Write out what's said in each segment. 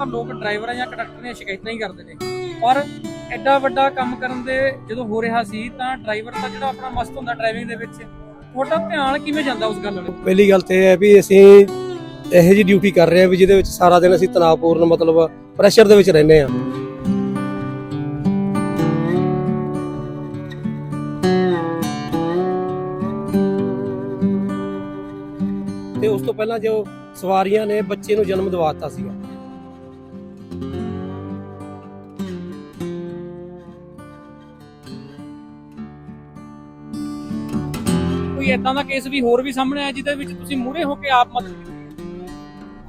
ਜ਼ਿਆਦਾਤਰ ਲੋਕ ਡਰਾਈਵਰਾਂ ਜਾਂ ਕੰਡਕਟਰ ਦੀਆਂ ਸ਼ਿਕਾਇਤਾਂ ਹੀ ਕਰਦੇ ਨੇ। ਔਰ ਐਡਾ ਵੱਡਾ ਕੰਮ ਕਰਨ ਦੇ ਜਦੋਂ ਹੋ ਰਿਹਾ ਸੀ, ਤਾਂ ਡਰਾਈਵਰ ਦਾ ਜਿਹੜਾ ਆਪਣਾ ਮਸਤ ਹੁੰਦਾ ਡਰਾਈਵਿੰਗ ਦੇ ਵਿੱਚ, ਤੁਹਾਡਾ ਧਿਆਨ ਕਿਵੇਂ ਜਾਂਦਾ ਉਸ ਗੱਲ ਨੂੰ ਪਹਿਲੀ ਗੱਲ ਤੇ ਇਹ ਹੈ ਵੀ ਅਸੀਂ ਇਹੋ ਜੀ ਡਿਊਟੀ ਕਰ ਰਹੇ ਹਾਂ ਵੀ ਜਿਹਦੇ ਵਿੱਚ ਸਾਰਾ ਦਿਨ ਅਸੀਂ ਤਣਾਅਪੂਰਨ ਮਤਲਬ ਪ੍ਰੈਸ਼ਰ ਦੇ ਵਿੱਚ ਰਹਿੰਦੇ ਹਾਂ। ਤੇ ਉਸ ਤੋਂ ਪਹਿਲਾਂ ਜੋ ਸਵਾਰੀਆਂ ਨੇ ਬੱਚੇ ਨੂੰ ਜਨਮ ਦਿਵਾਤਾ ਸੀਗਾ। ਕੋਈ ਐਦਾਂ ਦਾ ਕੇਸ ਵੀ ਹੋਰ ਵੀ ਸਾਹਮਣੇ ਆਇਆ, ਜਿਹਦੇ ਵਿੱਚ ਤੁਸੀਂ ਮੂਹਰੇ ਹੋ ਕੇ ਆਪ ਮਦਦ ਕੀਤੀ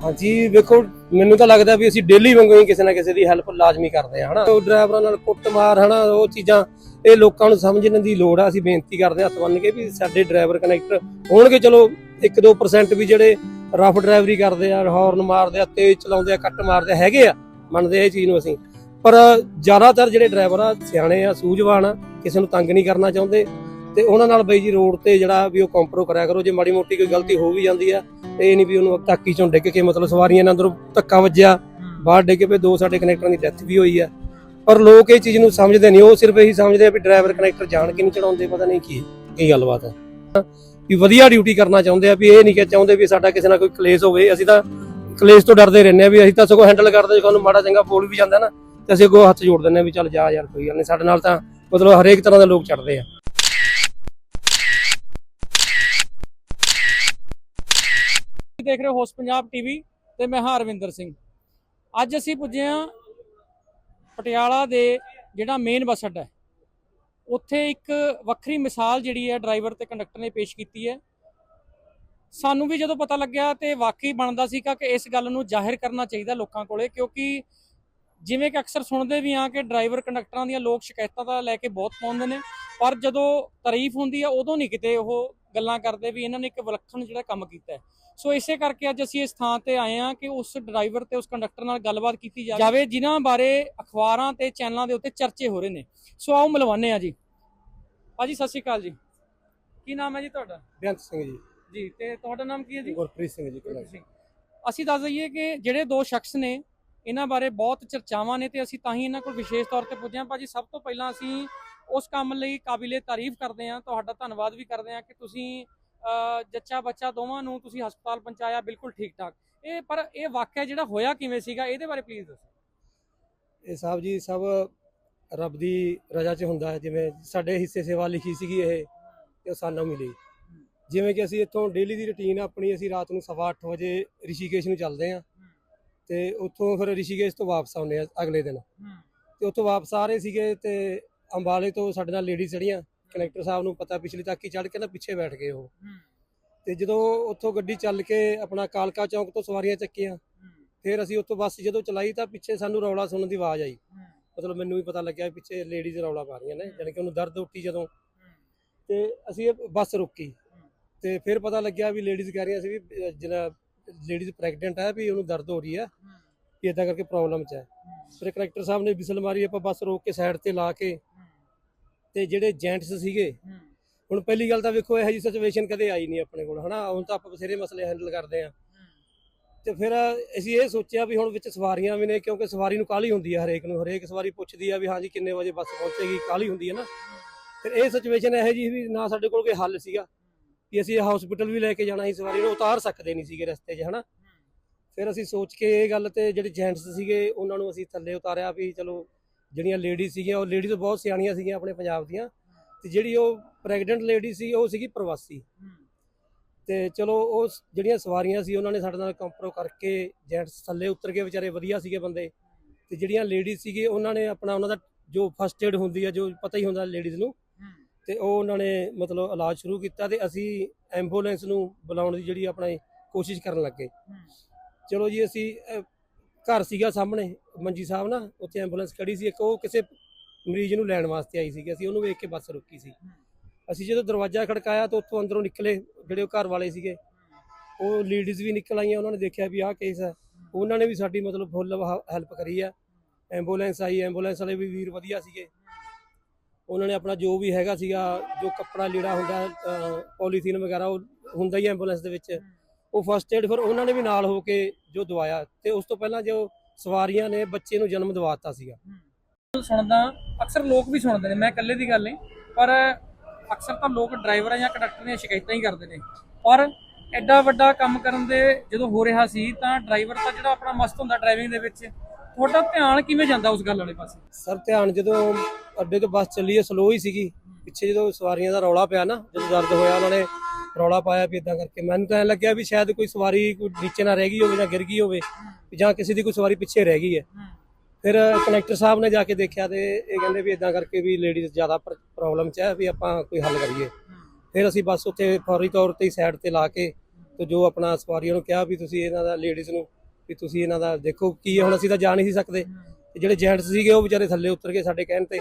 ਹਾਂਜੀ, ਵੇਖੋ, ਮੈਨੂੰ ਤਾਂ ਲੱਗਦਾ ਵੀ ਅਸੀਂ ਡੇਲੀ ਵਾਂਗੂ ਹੀ ਕਿਸੇ ਨਾ ਕਿਸੇ ਦੀ ਹੈਲਪ ਲਾਜ਼ਮੀ ਕਰਦੇ ਹਾਂ, ਹਨਾ? ਉਹ ਡਰਾਈਵਰਾਂ ਨਾਲ ਕੁੱਟਮਾਰ, ਹਨਾ? ਉਹ ਚੀਜ਼ਾਂ, ਇਹ ਲੋਕਾਂ ਨੂੰ ਸਮਝਣ ਦੀ ਲੋੜ ਆ, ਅਸੀਂ ਬੇਨਤੀ ਕਰਦੇ ਹਾਂ ਹੱਥ ਬੰਨ੍ਹ ਕੇ ਵੀ ਸਾਡੇ ਡਰਾਈਵਰ ਕਨੈਕਟਰ ਹੋਣਗੇ, ਚਲੋ 1-2% ਵੀ ਜਿਹੜੇ ਰਫ ਡਰਾਈਵਰੀ ਕਰਦੇ ਆ ਹਾਰਨ ਮਾਰਦੇ ਆ, ਤੇਜ਼ ਚਲਾਉਂਦੇ ਆ, ਕੱਟ ਮਾਰਦੇ ਹੈਗੇ ਆ, ਮੰਨਦੇ ਇਹ ਚੀਜ਼ ਨੂੰ ਅਸੀਂ। ਪਰ ਜ਼ਿਆਦਾਤਰ ਜਿਹੜੇ ਡਰਾਈਵਰ ਆ, ਸਿਆਣੇ ਆ, ਸੂਝਵਾਨ ਆ, ਕਿਸੇ ਨੂੰ ਤੰਗ ਨਹੀਂ ਕਰਨਾ ਚਾਹੁੰਦੇ। ਤੇ ਉਹਨਾਂ ਨਾਲ ਬਈ ਜੀ ਰੋਡ ਤੇ ਜਿਹੜਾ ਵੀ ਉਹ ਕੰਪਰੋ ਕਰਿਆ ਕਰੋ ਜੇ ਮਾੜੀ ਮੋਟੀ ਕੋਈ ਗਲਤੀ ਹੋ ਵੀ ਜਾਂਦੀ ਆ ਤੇ ਇਹ ਨਹੀਂ ਵੀ ਉਹਨੂੰ ਤਾਕੀ ਚੋਂ ਡਿੱਗ ਕੇ ਮਤਲਬ ਸਵਾਰੀਆਂ ਨੇ ਅੰਦਰੋਂ ਧੱਕਾ ਵੱਜਿਆ ਬਾਹਰ ਡਿੱਗ ਪਏ ਦੋ ਸਾਡੇ ਕਨੈਕਟਰਾਂ ਦੀ ਡੈਥ ਵੀ ਹੋਈ ਆ। ਪਰ ਲੋਕ ਇਹ ਚੀਜ਼ ਨੂੰ ਸਮਝਦੇ ਨਹੀਂ ਉਹ ਸਿਰਫ ਇਹੀ ਸਮਝਦੇ ਆ ਵੀ ਡਰਾਈਵਰ ਕਨੈਕਟਰ ਜਾਣ ਕੇ ਨਹੀਂ ਚੜਾਉਂਦੇ ਪਤਾ ਨਹੀਂ ਕੀ ਕੀ ਗੱਲਬਾਤ ਹੈ ਵੀ ਵਧੀਆ ਡਿਊਟੀ ਕਰਨਾ ਚਾਹੁੰਦੇ ਆ ਵੀ ਇਹ ਨਹੀਂ ਕਿ ਚਾਹੁੰਦੇ ਵੀ ਸਾਡਾ ਕਿਸੇ ਨਾਲ ਕੋਈ ਕਲੇਸ਼ ਹੋਵੇ ਅਸੀਂ ਤਾਂ ਕਲੇਸ਼ ਤੋਂ ਡਰਦੇ ਰਹਿੰਦੇ ਆ ਵੀ ਅਸੀਂ ਤਾਂ ਸਗੋਂ ਹੈਂਡਲ ਕਰਦੇ ਜੇ ਸਾਨੂੰ ਮਾੜਾ ਚੰਗਾ ਬੋਲ ਵੀ ਜਾਂਦਾ ਨਾ ਤੇ ਅਸੀਂ ਅੱਗੋਂ ਹੱਥ ਜੋੜ ਦਿੰਦੇ ਆ ਵੀ ਚੱਲ ਜਾ ਯਾਰ ਕੋਈ ਗੱਲ ਨਹੀਂ ਸਾਡੇ ਨਾਲ ਤਾਂ ਮਤਲਬ ਹਰੇਕ ਤਰ੍ਹਾਂ ਦੇ ਲੋਕ ਚੜਦੇ ਆ। ਦੇਖ ਰਹੇ ਹੋ ਹੋਸ ਪੰਜਾਬ ਟੀਵੀ ਤੇ ਮੈਂ ਹਾਂ ਰਵਿੰਦਰ ਸਿੰਘ। ਅੱਜ ਅਸੀਂ ਪੁੱਜੇ ਹਾਂ ਪਟਿਆਲਾ ਦੇ ਜਿਹੜਾ ਮੇਨ ਬੱਸ ਅੱਡਾ ਹੈ। ਉੱਥੇ ਇੱਕ ਵੱਖਰੀ ਮਿਸਾਲ ਜਿਹੜੀ ਹੈ ਡਰਾਈਵਰ ਤੇ ਕੰਡਕਟਰ ਨੇ ਪੇਸ਼ ਕੀਤੀ ਹੈ। ਸਾਨੂੰ ਵੀ ਜਦੋਂ ਪਤਾ ਲੱਗਿਆ ਤੇ ਵਾਕਈ ਬਣਦਾ ਸੀਗਾ ਕਿ ਇਸ ਗੱਲ ਨੂੰ ਜ਼ਾਹਿਰ ਕਰਨਾ ਚਾਹੀਦਾ ਲੋਕਾਂ ਕੋਲੇ, ਕਿਉਂਕਿ ਜਿਵੇਂ ਕਿ ਅਕਸਰ ਸੁਣਦੇ ਵੀ ਆ ਕਿ ਡਰਾਈਵਰ ਕੰਡਕਟਰਾਂ ਦੀਆਂ ਲੋਕ ਸ਼ਿਕਾਇਤਾਂ ਦਾ ਲੈ ਕੇ ਬਹੁਤ ਪਾਉਂਦੇ ਨੇ, ਪਰ ਜਦੋਂ ਤਾਰੀਫ ਹੁੰਦੀ ਆ ਉਦੋਂ ਨਹੀਂ ਕਿਤੇ ਉਹ ਗੱਲਾਂ ਕਰਦੇ ਵੀ ਇਹਨਾਂ ਨੇ ਇੱਕ ਵਿਲੱਖਣ ਜਿਹੜਾ ਕੰਮ ਕੀਤਾ ਹੈ। ਸੋ ਇਸੇ ਕਰਕੇ ਅੱਜ ਅਸੀਂ ਇਸ ਥਾਂ ਤੇ ਆਏ ਹਾਂ ਕਿ ਉਸ ਡਰਾਈਵਰ ਤੇ ਉਸ ਕੰਡਕਟਰ ਨਾਲ ਗੱਲਬਾਤ ਕੀਤੀ ਜਾਵੇ। ਜਿਨ੍ਹਾਂ ਬਾਰੇ ਅਖਬਾਰਾਂ ਤੇ ਚੈਨਲਾਂ ਦੇ ਉੱਤੇ ਚਰਚੇ ਹੋ ਰਹੇ ਨੇ। ਸੋ ਆਓ ਮਿਲਵਾਨੇ ਆ ਜੀ। ਭਾਜੀ ਸਤਿ ਸ਼੍ਰੀ ਅਕਾਲ ਜੀ। ਕੀ ਨਾਮ ਹੈ ਜੀ ਤੁਹਾਡਾ? ਬੇਅੰਤ ਸਿੰਘ ਜੀ। ਜੀ ਤੇ ਤੁਹਾਡਾ ਨਾਮ ਕੀ ਹੈ ਜੀ? ਗੁਰਪ੍ਰੀਤ ਸਿੰਘ ਜੀ ਗੁਰਪ੍ਰੀਤ ਸਿੰਘ। ਅਸੀਂ ਦੱਸ ਦਈਏ ਕਿ ਜਿਹੜੇ ਦੋ ਸ਼ਖਸ ਨੇ ਇਹਨਾਂ ਬਾਰੇ ਬਹੁਤ ਚਰਚਾਵਾਂ ਨੇ ਤੇ ਅਸੀਂ ਤਾਂ ਹੀ ਇਹਨਾਂ ਕੋਲ ਵਿਸ਼ੇਸ਼ ਤੌਰ ਤੇ ਪੁੱਜੇ ਹਾਂ। ਭਾਜੀ ਸਭ ਤੋਂ ਪਹਿਲਾਂ ਅਸੀਂ ਉਸ ਕੰਮ ਲਈ ਕਾਬਿਲੇ ਤਾਰੀਫ ਕਰਦੇ ਹਾਂ ਤੁਹਾਡਾ ਧੰਨਵਾਦ ਵੀ ਕਰਦੇ ਹਾਂ ਕਿ ਤੁਸੀਂ ਜੱਚਾ ਬੱਚਾ ਦੋਵਾਂ ਨੂੰ ਤੁਸੀਂ ਹਸਪਤਾਲ ਪਹੁੰਚਾਇਆ ਬਿਲਕੁਲ ਠੀਕ ਠਾਕ। ਇਹ ਪਰ ਇਹ ਵਾਕਿਆ ਜਿਹੜਾ ਹੋਇਆ ਕਿਵੇਂ ਸੀਗਾ ਇਹਦੇ ਬਾਰੇ ਪਲੀਜ਼ ਦੱਸੋ। ਇਹ ਸਾਹਿਬ ਜੀ ਸਭ ਰੱਬ ਦੀ ਰਜ਼ਾ 'ਚ ਹੁੰਦਾ ਹੈ ਜਿਵੇਂ ਸਾਡੇ ਹਿੱਸੇ ਸੇਵਾ ਲਿਖੀ ਸੀਗੀ ਇਹ ਤੇ ਸਾਨੂੰ ਮਿਲੀ। ਜਿਵੇਂ ਕਿ ਅਸੀਂ ਇੱਥੋਂ ਡੇਲੀ ਦੀ ਰੁਟੀਨ ਆਪਣੀ ਅਸੀਂ ਰਾਤ ਨੂੰ 8:30 ਵਜੇ ਰਿਸ਼ੀਕੇਸ਼ ਨੂੰ ਚੱਲਦੇ ਹਾਂ ਤੇ ਉੱਥੋਂ ਫਿਰ ਰਿਸ਼ੀਕੇਸ਼ ਤੋਂ ਵਾਪਸ ਆਉਂਦੇ ਆ ਅਗਲੇ ਦਿਨ। ਤੇ ਉੱਥੋਂ ਵਾਪਸ ਆ ਰਹੇ ਸੀਗੇ ਤੇ ਅੰਬਾਲੇ ਤੋਂ ਸਾਡੇ ਨਾਲ ਲੇਡੀ ਚੜੀਆਂ ਕਨੈਕਟਰ ਸਾਹਿਬ ਨੂੰ ਪਤਾ ਪਿਛਲੀ ਤੱਕ ਹੀ ਚੜ ਕੇ ਨਾ ਪਿੱਛੇ ਬੈਠ ਗਏ ਉਹ। ਤੇ ਜਦੋਂ ਉੱਥੋਂ ਗੱਡੀ ਚੱਲ ਕੇ ਆਪਣਾ ਕਾਲਕਾ ਚੌਂਕ ਤੋਂ ਸਵਾਰੀਆਂ ਚੱਕੀਆਂ ਫਿਰ ਅਸੀਂ ਉੱਥੋਂ ਬੱਸ ਜਦੋਂ ਚਲਾਈ ਤਾਂ ਪਿੱਛੇ ਸਾਨੂੰ ਰੌਲਾ ਸੁਣਨ ਦੀ ਆਵਾਜ਼ ਆਈ। ਮਤਲਬ ਮੈਨੂੰ ਵੀ ਪਤਾ ਲੱਗਿਆ ਪਿੱਛੇ ਲੇਡੀਜ਼ ਰੌਲਾ ਪਾ ਰਹੀਆਂ ਨੇ ਜਾਣੀ ਕਿ ਉਹਨੂੰ ਦਰਦ ਉੱਠੀ ਜਦੋਂ। ਤੇ ਅਸੀਂ ਬੱਸ ਰੁਕੀ। ਤੇ ਫਿਰ ਪਤਾ ਲੱਗਿਆ ਵੀ ਲੇਡੀਜ਼ ਕਹਿ ਰਹੀਆਂ ਸੀ ਵੀ ਜਿਹੜਾ ਲੇਡੀਜ਼ ਪ੍ਰੈਗਨੈਂਟ ਹੈ ਵੀ ਉਹਨੂੰ ਦਰਦ ਹੋ ਰਹੀ ਹੈ। ਵੀ ਇਦਾਂ ਕਰਕੇ ਪ੍ਰੋਬਲਮ ਚ ਹੈ। ਫਿਰ ਕਨੈਕਟਰ ਸਾਹਿਬ ਨੇ ਵਿਸਲ ਮਾਰੀ ਆਪਾਂ ਬੱਸ ਰੋਕ ਕੇ ਸਾਈਡ ਤੇ ਲਾ ਕੇ ਤੇ ਜਿਹੜੇ ਜੈਂਟਸ ਸੀਗੇ ਹੁਣ ਪਹਿਲੀ ਗੱਲ ਤਾਂ ਵੇਖੋ ਇਹੋ ਜਿਹੀ ਸਿਚੁਏਸ਼ਨ ਕਦੇ ਆਈ ਨਹੀਂ ਆਪਣੇ ਕੋਲ ਹਨਾ? ਹੁਣ ਤਾਂ ਆਪਾਂ ਬਥੇਰੇ ਮਸਲੇ ਹੈਂਡਲ ਕਰਦੇ ਆ ਤੇ ਫਿਰ ਅਸੀਂ ਇਹ ਸੋਚਿਆ ਵੀ ਹੁਣ ਵਿੱਚ ਸਵਾਰੀਆਂ ਵੀ ਨੇ ਕਿਉਂਕਿ ਸਵਾਰੀ ਨੂੰ ਕਾਹਲੀ ਹੁੰਦੀ ਹੈ ਹਰੇਕ ਨੂੰ ਹਰੇਕ ਸਵਾਰੀ ਪੁੱਛਦੀ ਆ ਵੀ ਹਾਂਜੀ ਕਿੰਨੇ ਵਜੇ ਬੱਸ ਪਹੁੰਚੇਗੀ ਕਾਹਲੀ ਹੁੰਦੀ ਹੈ ਨਾ। ਫਿਰ ਇਹ ਸਿਚੁਏਸ਼ਨ ਇਹੋ ਜਿਹੀ ਵੀ ਨਾ ਸਾਡੇ ਕੋਲ ਕੋਈ ਹੱਲ ਸੀਗਾ ਕਿ ਅਸੀਂ ਹਸਪੀਟਲ ਵੀ ਲੈ ਕੇ ਜਾਣਾ ਸੀ ਸਵਾਰੀ ਨੂੰ ਉਤਾਰ ਸਕਦੇ ਨਹੀਂ ਸੀਗੇ ਰਸਤੇ 'ਚ ਹਨਾ? ਫਿਰ ਅਸੀਂ ਸੋਚ ਕੇ ਇਹ ਗੱਲ ਤੇ ਜਿਹੜੇ ਜੈਂਟਸ ਸੀਗੇ ਉਹਨਾਂ ਨੂੰ ਅਸੀਂ ਥੱਲੇ ਉਤਾਰਿਆ ਵੀ ਚਲੋ ਜਿਹੜੀਆਂ ਲੇਡੀ ਸੀਗੀਆਂ ਉਹ ਲੇਡੀਜ਼ ਬਹੁਤ ਸਿਆਣੀਆਂ ਸੀਗੀਆਂ ਆਪਣੇ ਪੰਜਾਬ ਦੀਆਂ ਤੇ ਜਿਹੜੀ ਉਹ ਪ੍ਰੈਗਨੈਂਟ ਲੇਡੀ ਸੀ ਉਹ ਸੀਗੀ ਪ੍ਰਵਾਸੀ। ਤੇ ਚਲੋ ਉਹ ਜਿਹੜੀਆਂ ਸਵਾਰੀਆਂ ਸੀ ਉਹਨਾਂ ਨੇ ਸਾਡੇ ਨਾਲ ਕੰਪਰੋ ਕਰਕੇ ਜੈਂਟਸ ਥੱਲੇ ਉਤਰ ਕੇ ਵਿਚਾਰੇ ਵਧੀਆ ਸੀਗੇ ਬੰਦੇ। ਤੇ ਜਿਹੜੀਆਂ ਲੇਡੀ ਸੀਗੇ ਉਹਨਾਂ ਨੇ ਆਪਣਾ ਉਹਨਾਂ ਦਾ ਜੋ ਫਸਟ ਏਡ ਹੁੰਦੀ ਹੈ ਜੋ ਪਤਾ ਹੀ ਹੁੰਦਾ ਲੇਡੀਜ਼ ਨੂੰ ਤੇ ਉਹ ਉਹਨਾਂ ਨੇ ਮਤਲਬ ਇਲਾਜ ਸ਼ੁਰੂ ਕੀਤਾ ਤੇ ਅਸੀਂ ਐਂਬੂਲੈਂਸ ਨੂੰ ਬੁਲਾਉਣ ਦੀ ਜਿਹੜੀ ਆਪਣਾ ਕੋਸ਼ਿਸ਼ ਕਰਨ ਲੱਗੇ। ਚਲੋ ਜੀ ਅਸੀਂ ਘਰ ਸੀਗਾ ਸਾਹਮਣੇ, ਮੰਜੀ ਸਾਹਿਬ ਨਾ, ਉੱਥੇ ਐਂਬੂਲੈਂਸ ਖੜੀ ਸੀ, ਇੱਕ ਉਹ ਕਿਸੇ ਮਰੀਜ਼ ਨੂੰ ਲੈਣ ਵਾਸਤੇ ਆਈ ਸੀਗੀ, ਅਸੀਂ ਉਹਨੂੰ ਵੇਖ ਕੇ ਬੱਸ ਰੁਕੀ ਸੀ। ਅਸੀਂ ਜਦੋਂ ਦਰਵਾਜ਼ਾ ਖੜਕਾਇਆ ਤਾਂ ਉੱਥੋਂ ਅੰਦਰੋਂ ਨਿਕਲੇ ਜਿਹੜੇ ਉਹ ਘਰ ਵਾਲੇ ਸੀਗੇ। ਉਹ ਲੇਡੀਜ਼ ਵੀ ਨਿਕਲ ਆਈਆਂ, ਉਹਨਾਂ ਨੇ ਦੇਖਿਆ ਵੀ ਆਹ ਕੇਸ ਹੈ ਉਹਨਾਂ ਨੇ ਵੀ ਸਾਡੀ ਮਤਲਬ ਫੁੱਲ ਹੈਲਪ ਕਰੀ ਆ। ਐਂਬੂਲੈਂਸ ਆਈ ਐਂਬੂਲੈਂਸ ਵਾਲੇ ਵੀ ਵੀਰ ਵਧੀਆ ਸੀਗੇ। ਉਹਨਾਂ ਨੇ ਆਪਣਾ ਜੋ ਵੀ ਹੈਗਾ ਸੀਗਾ, ਜੋ ਕੱਪੜਾ ਲੀੜਾ ਹੁੰਦਾ ਪੋਲੀਥੀਨ ਵਗੈਰਾ, ਉਹ ਹੁੰਦਾ ਹੀ ਐਂਬੂਲੈਂਸ ਦੇ ਵਿੱਚ। ਉਹ ਫਸਟ ਏਡ ਫਿਰ ਉਹਨਾਂ ਨੇ ਵੀ ਨਾਲ ਹੋ ਕੇ ਜੋ ਦਵਾਇਆ ਤੇ ਉਸ ਤੋਂ ਪਹਿਲਾਂ ਜੋ ਸਵਾਰੀਆਂ ਨੇ ਬੱਚੇ ਨੂੰ ਜਨਮ ਦਿਵਾਤਾ ਸੀਗਾ। ਸੁਣਦਾ ਅਕਸਰ ਲੋਕ ਵੀ ਸੁਣਦੇ ਨੇ ਮੈਂ ਇਕੱਲੇ ਦੀ ਗੱਲ ਨਹੀਂ ਪਰ ਅਕਸਰ ਤਾਂ ਲੋਕ ਡਰਾਈਵਰਾਂ ਜਾਂ ਕੰਡਕਟਰ ਦੀਆਂ ਸ਼ਿਕਾਇਤਾਂ ਹੀ ਕਰਦੇ ਨੇ। ਪਰ ਐਡਾ ਵੱਡਾ ਕੰਮ ਕਰਨ ਦੇ ਜਦੋਂ ਹੋ ਰਿਹਾ ਸੀ ਤਾਂ ਡਰਾਈਵਰ ਤਾਂ ਜਿਹੜਾ ਆਪਣਾ ਮਸਤ ਹੁੰਦਾ ਡਰਾਈਵਿੰਗ ਦੇ ਵਿੱਚ ਤੁਹਾਡਾ ਧਿਆਨ ਕਿਵੇਂ ਜਾਂਦਾ ਉਸ ਗੱਲ ਵਾਲੇ ਪਾਸੇ? ਸਰ ਧਿਆਨ ਜਦੋਂ ਅੱਡੇ ਤੋਂ ਬੱਸ ਚੱਲੀ ਹੈ ਸਲੋ ਹੀ ਸੀਗੀ। ਪਿੱਛੇ ਜਦੋਂ ਸਵਾਰੀਆਂ ਦਾ ਰੌਲਾ ਪਿਆ ਨਾ ਜਦੋਂ ਦਰਦ ਹੋਇਆ ਉਹਨਾਂ ਨੇ ਰੌਲਾ ਪਾਇਆ ਵੀ ਇਦਾਂ ਕਰਕੇ। ਮੈਨੂੰ ਤਾਂ ਐਂ ਲੱਗਿਆ ਵੀ ਸ਼ਾਇਦ ਕੋਈ ਸਵਾਰੀ ਕੋਈ ਨੀਚੇ ਨਾ ਰਹਿ ਗਈ ਹੋਵੇ ਜਾਂ ਗਿਰ ਗਈ ਹੋਵੇ ਜਾਂ ਕਿਸੇ ਦੀ ਕੋਈ ਸਵਾਰੀ ਪਿੱਛੇ ਰਹਿ ਗਈ ਹੈ। ਫਿਰ ਕਨੈਕਟਰ ਸਾਹਿਬ ਨੇ ਜਾ ਕੇ ਦੇਖਿਆ ਤੇ ਇਹ ਕਹਿੰਦੇ ਵੀ ਇਦਾਂ ਕਰਕੇ ਵੀ ਲੇਡੀਜ਼ ਜ਼ਿਆਦਾ ਪ੍ਰੋਬਲਮ ਚ ਹੈ ਵੀ ਆਪਾਂ ਕੋਈ ਹੱਲ ਕਰੀਏ। ਫਿਰ ਅਸੀਂ ਬੱਸ ਉੱਥੇ ਫੌਰੀ ਤੌਰ ਤੇ ਸਾਈਡ ਤੇ ਲਾ ਕੇ ਤੇ ਜੋ ਆਪਣਾ ਸਵਾਰੀਆਂ ਨੂੰ ਕਿਹਾ ਵੀ ਤੁਸੀਂ ਇਹਨਾਂ ਦਾ ਲੇਡੀਜ਼ ਨੂੰ ਵੀ ਤੁਸੀਂ ਇਹਨਾਂ ਦਾ ਦੇਖੋ ਕੀ ਹੈ, ਹੁਣ ਅਸੀਂ ਤਾਂ ਜਾ ਨਹੀਂ ਸੀ ਸਕਦੇ। ਤੇ ਜਿਹੜੇ ਜੈਂਟਸ ਸੀਗੇ ਉਹ ਵਿਚਾਰੇ ਥੱਲੇ ਉਤਰ ਕੇ ਸਾਡੇ ਕਹਿਣ ਤੇ।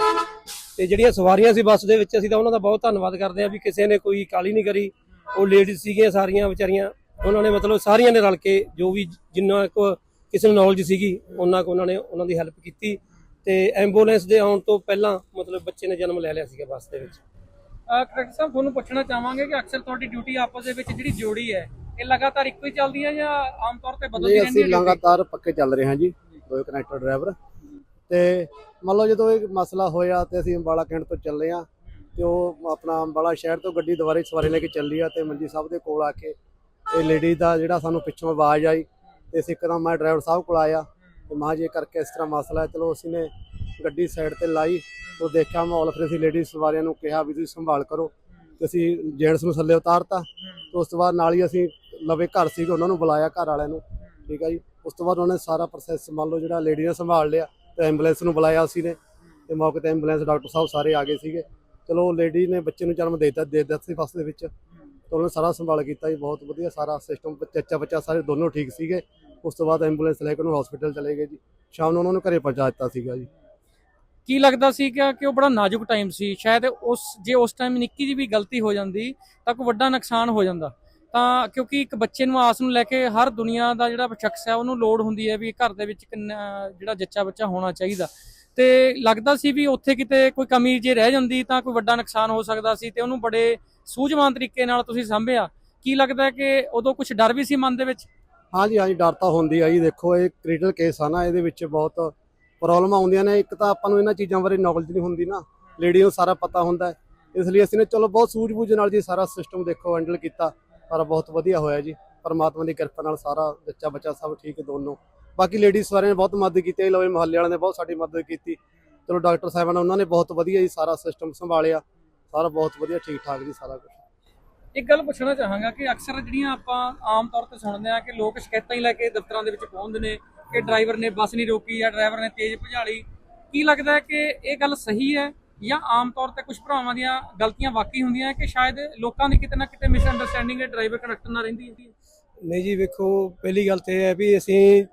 ਤੇ ਜਿਹੜੀਆਂ ਸਵਾਰੀਆਂ ਸੀ ਬੱਸ ਦੇ ਵਿੱਚ ਅਸੀਂ ਤਾਂ ਉਹਨਾਂ ਦਾ ਬਹੁਤ ਧੰਨਵਾਦ ਕਰਦੇ ਹਾਂ ਵੀ ਕਿਸੇ ਨੇ ਕੋਈ ਕਾਲੀ ਨਹੀਂ ਕਰੀ। ਉਹ ਲੇਡੀਜ਼ ਸੀਗੀਆਂ ਸਾਰੀਆਂ ਵਿਚਾਰੀਆਂ। ਉਹਨਾਂ ਨੇ ਮਤਲਬ ਸਾਰੀਆਂ ਨੇ ਰਲ ਕੇ ਜੋ ਵੀ ਜਿੰਨਾ ਕੋ ਕਿਸੇ ਨੂੰ ਨੌਲੇਜ ਸੀਗੀ ਉਹਨਾਂ ਕੋ ਉਹਨਾਂ ਨੇ ਉਹਨਾਂ ਦੀ ਹੈਲਪ ਕੀਤੀ ਤੇ ਐਂਬੂਲੈਂਸ ਦੇ ਆਉਣ ਤੋਂ ਪਹਿਲਾਂ ਮਤਲਬ ਬੱਚੇ ਨੇ ਜਨਮ ਲੈ ਲਿਆ ਸੀਗਾ ਬੱਸ ਦੇ ਵਿੱਚ। ਕਰੈਕਟਰ ਸਾਹਿਬ ਤੁਹਾਨੂੰ ਪੁੱਛਣਾ ਚਾਹਾਂਗੇ ਕਿ ਅਕਸਰ ਤੁਹਾਡੀ ਡਿਊਟੀ ਆਪਸ ਦੇ ਵਿੱਚ ਜਿਹੜੀ ਜੋੜੀ ਹੈ ਇਹ ਲਗਾਤਾਰ ਇੱਕੋ ਹੀ ਚੱਲਦੀ ਹੈ ਜਾਂ ਆਮ ਤੌਰ ਤੇ ਬਦਲਦੀ ਰਹਿੰਦੀ ਅਸੀਂ ਹੈ duty? ਲਗਾਤਾਰ ਪੱਕੇ ਚੱਲ ਰਹੇ ਹਾਂ ਜੀ ਦੋਏ ਕਨੈਕਟਰ ਡਰਾਈਵਰ ਤੇ ਮੰਨ ਲਓ ਜਦੋਂ ਇਹ ਮਸਲਾ ਹੋਇਆ ਤੇ ਅਸੀਂ ਅੰਬਾਲਾ ਕੈਂਟ ਤੋਂ ਚੱਲੇ ਆ ਤੇ ਉਹ ਆਪਣਾ ਅੰਬਾਲਾ ਸ਼ਹਿਰ ਤੋਂ ਗੱਡੀ ਦੁਬਾਰੇ ਸਵਾਰੀ ਲੈ ਕੇ ਚੱਲੀ ਆ ਤੇ ਮੰਜੀ ਸਾਹਿਬ ਦੇ ਕੋਲ ਆ ਕੇ ਇਹ ਲੇਡੀ ਦਾ ਜਿਹੜਾ ਸਾਨੂੰ ਪਿੱਛੋਂ ਆਵਾਜ਼ ਆਈ ਤੇ ਅਸੀਂ ਇੱਕਦਮ ਮੈਂ ਡਰਾਈਵਰ ਸਾਹਿਬ ਕੋਲ ਆਇਆ ਤੇ ਮਹਾਂ ਜੀ ਇਹ ਕਰਕੇ ਇਸ ਤਰ੍ਹਾਂ ਮਸਲਾ ਹੈ, ਚਲੋ ਅਸੀਂ ਨੇ ਗੱਡੀ ਸਾਈਡ ਤੇ ਲਾਈ ਉਹ ਦੇਖਿਆ ਮਾਹੌਲ, ਫਿਰ ਅਸੀਂ ਲੇਡੀ ਸਵਾਰੀਆਂ ਨੂੰ ਕਿਹਾ ਵੀ ਤੁਸੀਂ ਸੰਭਾਲ ਕਰੋ ਤੇ ਅਸੀਂ ਜੈਂਟਸ ਨੂੰ ਥੱਲੇ ਉਤਾਰਤਾ ਤੇ ਉਸ ਤੋਂ ਬਾਅਦ ਨਾਲ ਹੀ ਅਸੀਂ ਲਵੇ ਘਰ ਸੀਗੇ, ਉਹਨਾਂ ਨੂੰ ਬੁਲਾਇਆ ਘਰ ਵਾਲਿਆਂ ਨੂੰ, ਠੀਕ ਹੈ ਜੀ। ਉਸ ਤੋਂ ਬਾਅਦ ਉਹਨਾਂ ਨੇ ਸਾਰਾ ਪ੍ਰੋਸੈਸ ਮੰਨ ਲਓ ਜਿਹੜਾ ਲੇਡੀ ਨੇ ਸੰਭਾਲ ਲਿਆ ਤੇ ਐਂਬੂਲੈਂਸ ਨੂੰ ਬੁਲਾਇਆ ਅਸੀਂ ਨੇ ਤੇ ਮੌਕੇ ਤੇ ਐਂਬੂਲੈਂਸ ਡਾਕਟਰ ਸਾਹਿਬ ਸਾਰੇ ਆ ਗਏ ਸੀਗੇ। ਚਲੋ ਲੇਡੀ ਨੇ ਬੱਚੇ ਨੂੰ ਜਨਮ ਦੇ ਦੇ ਦਿੱਤਾ ਸੀ ਦੇ ਵਿੱਚ। ਤੇ ਉਹਨੇ ਸਾਰਾ ਸੰਭਾਲ ਕੀਤਾ ਜੀ, ਬਹੁਤ ਵਧੀਆ ਸਾਰਾ ਸਿਸਟਮ ਬੱਚਾ ਬੱਚਾ ਸਾਰੇ ਦੋਨੋਂ ਠੀਕ ਸੀਗੇ। ਉਸ ਤੋਂ ਬਾਅਦ ਐਂਬੂਲੈਂਸ ਲੈ ਕੇ ਉਹਨੂੰ ਹਸਪੀਟਲ ਚਲੇ ਗਏ ਜੀ। ਸ਼ਾਮ ਨੂੰ ਉਹਨਾਂ ਨੂੰ ਘਰੇ ਪਹੁੰਚਾ ਦਿੱਤਾ ਸੀਗਾ ਜੀ। ਕੀ ਲੱਗਦਾ ਸੀ ਕਿ ਉਹ ਬੜਾ ਨਾਜ਼ੁਕ ਟਾਈਮ ਸੀ? ਸ਼ਾਇਦ ਉਸ, ਜੇ ਉਸ ਟਾਈਮ ਨਿੱਕੀ ਜਿਹੀ ਵੀ ਗਲਤੀ ਹੋ ਜਾਂਦੀ, ਤਾਂ ਕੋਈ ਵੱਡਾ ਨੁਕਸਾਨ ਹੋ ਜਾਂਦਾ। ਤਾਂ ਕਿਉਂਕਿ ਇੱਕ ਬੱਚੇ ਨੂੰ ਆਸ ਨੂੰ ਲੈ ਕੇ ਹਰ ਦੁਨੀਆ ਦਾ ਜਿਹੜਾ ਸ਼ਖਸ ਹੈ, ਉਹਨੂੰ ਲੋੜ ਹੁੰਦੀ ਹੈ ਵੀ ਘਰ ਦੇ ਵਿੱਚ ਕਿੰਨਾ, ਜਿਹੜਾ ਜੱਚਾ ਬੱਚਾ ਹੋਣਾ ਚਾਹੀਦਾ। ਤੇ ਲੱਗਦਾ ਸੀ ਵੀ ਉੱਥੇ ਕਿਤੇ ਕੋਈ ਕਮੀ ਜੇ ਰਹਿ ਜਾਂਦੀ ਤਾਂ ਕੋਈ ਵੱਡਾ ਨੁਕਸਾਨ ਹੋ ਸਕਦਾ ਸੀ ਤੇ ਉਹਨੂੰ ਬੜੇ ਸੂਝਵਾਨ ਤਰੀਕੇ ਨਾਲ ਤੁਸੀਂ ਸੰਭਿਆ। ਕੀ ਲੱਗਦਾ ਕਿ ਉਦੋਂ ਕੁਝ ਡਰ ਵੀ ਸੀ ਮਨ ਦੇ ਵਿੱਚ? ਹਾਂਜੀ ਹਾਂਜੀ, ਡਰ ਤਾਂ ਹੁੰਦੀ ਆ ਜੀ। ਦੇਖੋ, ਇਹ ਕ੍ਰਿਟੀਕਲ ਕੇਸ ਆ ਨਾ, ਇਹਦੇ ਵਿੱਚ ਬਹੁਤ ਪ੍ਰੋਬਲਮ ਆਉਂਦੀਆਂ ਨੇ। ਇੱਕ ਤਾਂ ਆਪਾਂ ਨੂੰ ਇਹਨਾਂ ਚੀਜ਼ਾਂ ਬਾਰੇ ਨੌਲੇਜ ਨਹੀਂ ਹੁੰਦੀ ਨਾ। ਲੇਡੀ ਨੂੰ ਸਾਰਾ ਪਤਾ ਹੁੰਦਾ ਇਸ ਲਈ ਅਸੀਂ ਨੇ ਚਲੋ ਬਹੁਤ ਸੂਝ-ਬੂਝ ਨਾਲ ਜੀ ਸਾਰਾ ਸਿਸਟਮ ਦੇਖੋ ਹੈਂਡਲ ਕੀਤਾ। ਪਰ ਬਹੁਤ ਵਧੀਆ ਹੋਇਆ ਜੀ। ਪਰਮਾਤਮਾ ਦੀ ਕਿਰਪਾ ਨਾਲ ਸਾਰਾ ਬੱਚਾ ਬੱਚਾ ਸਭ ਠੀਕ ਹੈ ਦੋਨੋਂ ਬਾਕੀ ਲੇਡੀਜ਼ ਵਾਲਿਆਂ ਨੇ ਬਹੁਤ ਮਦਦ ਕੀਤੀ ਲਵੇ ਮਹੱਲੇ ਵਾਲਿਆਂ ਨੇ ਬਹੁਤ ਸਾਡੀ ਮਦਦ ਕੀਤੀ। ਚਲੋ ਡਾਕਟਰ ਸਾਹਿਬਾਨ ਉਹਨਾਂ ਨੇ ਬਹੁਤ ਵਧੀਆ ਜੀ ਸਾਰਾ ਸਿਸਟਮ ਸੰਭਾਲਿਆ। ਸਾਰਾ ਬਹੁਤ ਵਧੀਆ ਠੀਕ ਠਾਕ ਜੀ ਸਾਰਾ ਕੁਝ ਇੱਕ ਗੱਲ ਪੁੱਛਣਾ ਚਾਹਾਂਗਾ ਕਿ ਅਕਸਰ ਜਿਹੜੀਆਂ ਆਪਾਂ ਆਮ ਤੌਰ ਤੇ ਸੁਣਦੇ ਆ ਕਿ ਲੋਕ ਸ਼ਿਕਾਇਤਾਂ ਹੀ ਲੈ ਕੇ ਦਫ਼ਤਰਾਂ ਦੇ ਵਿੱਚ ਪਹੁੰਚਦੇ ਨੇ ਕਿ ਡਰਾਈਵਰ ਨੇ ਬੱਸ ਨਹੀਂ ਰੋਕੀ ਜਾਂ ਡਰਾਈਵਰ ਨੇ ਤੇਜ਼ ਭਜਾਲੀ। ਕੀ ਲੱਗਦਾ ਹੈ ਕਿ ਇਹ ਗੱਲ ਸਹੀ ਹੈ ਜਾਂ ਆਮ ਤੌਰ ਤੇ ਕੁਝ ਭਰਾਵਾਂ ਦੀਆਂ ਗਲਤੀਆਂ ਵਾਕਈ ਹੁੰਦੀਆਂ ਹੈ ਕਿ ਸ਼ਾਇਦ ਲੋਕਾਂ ਦੀ ਕਿਤੇ ਨਾ ਕਿਤੇ ਮਿਸ ਅੰਡਰਸਟੈਂਡਿੰਗ ਹੈ ਡਰਾਈਵਰ ਕੰਡਕਟਰ ਨਾਲ ਰਹਿੰਦੀ ਹੈ? ਨਹੀਂ ਜੀ ਵੇਖੋ ਪਹਿਲੀ ਗੱਲ ਤੇ ਇਹ ਹੈ ਵੀ ਅਸੀਂ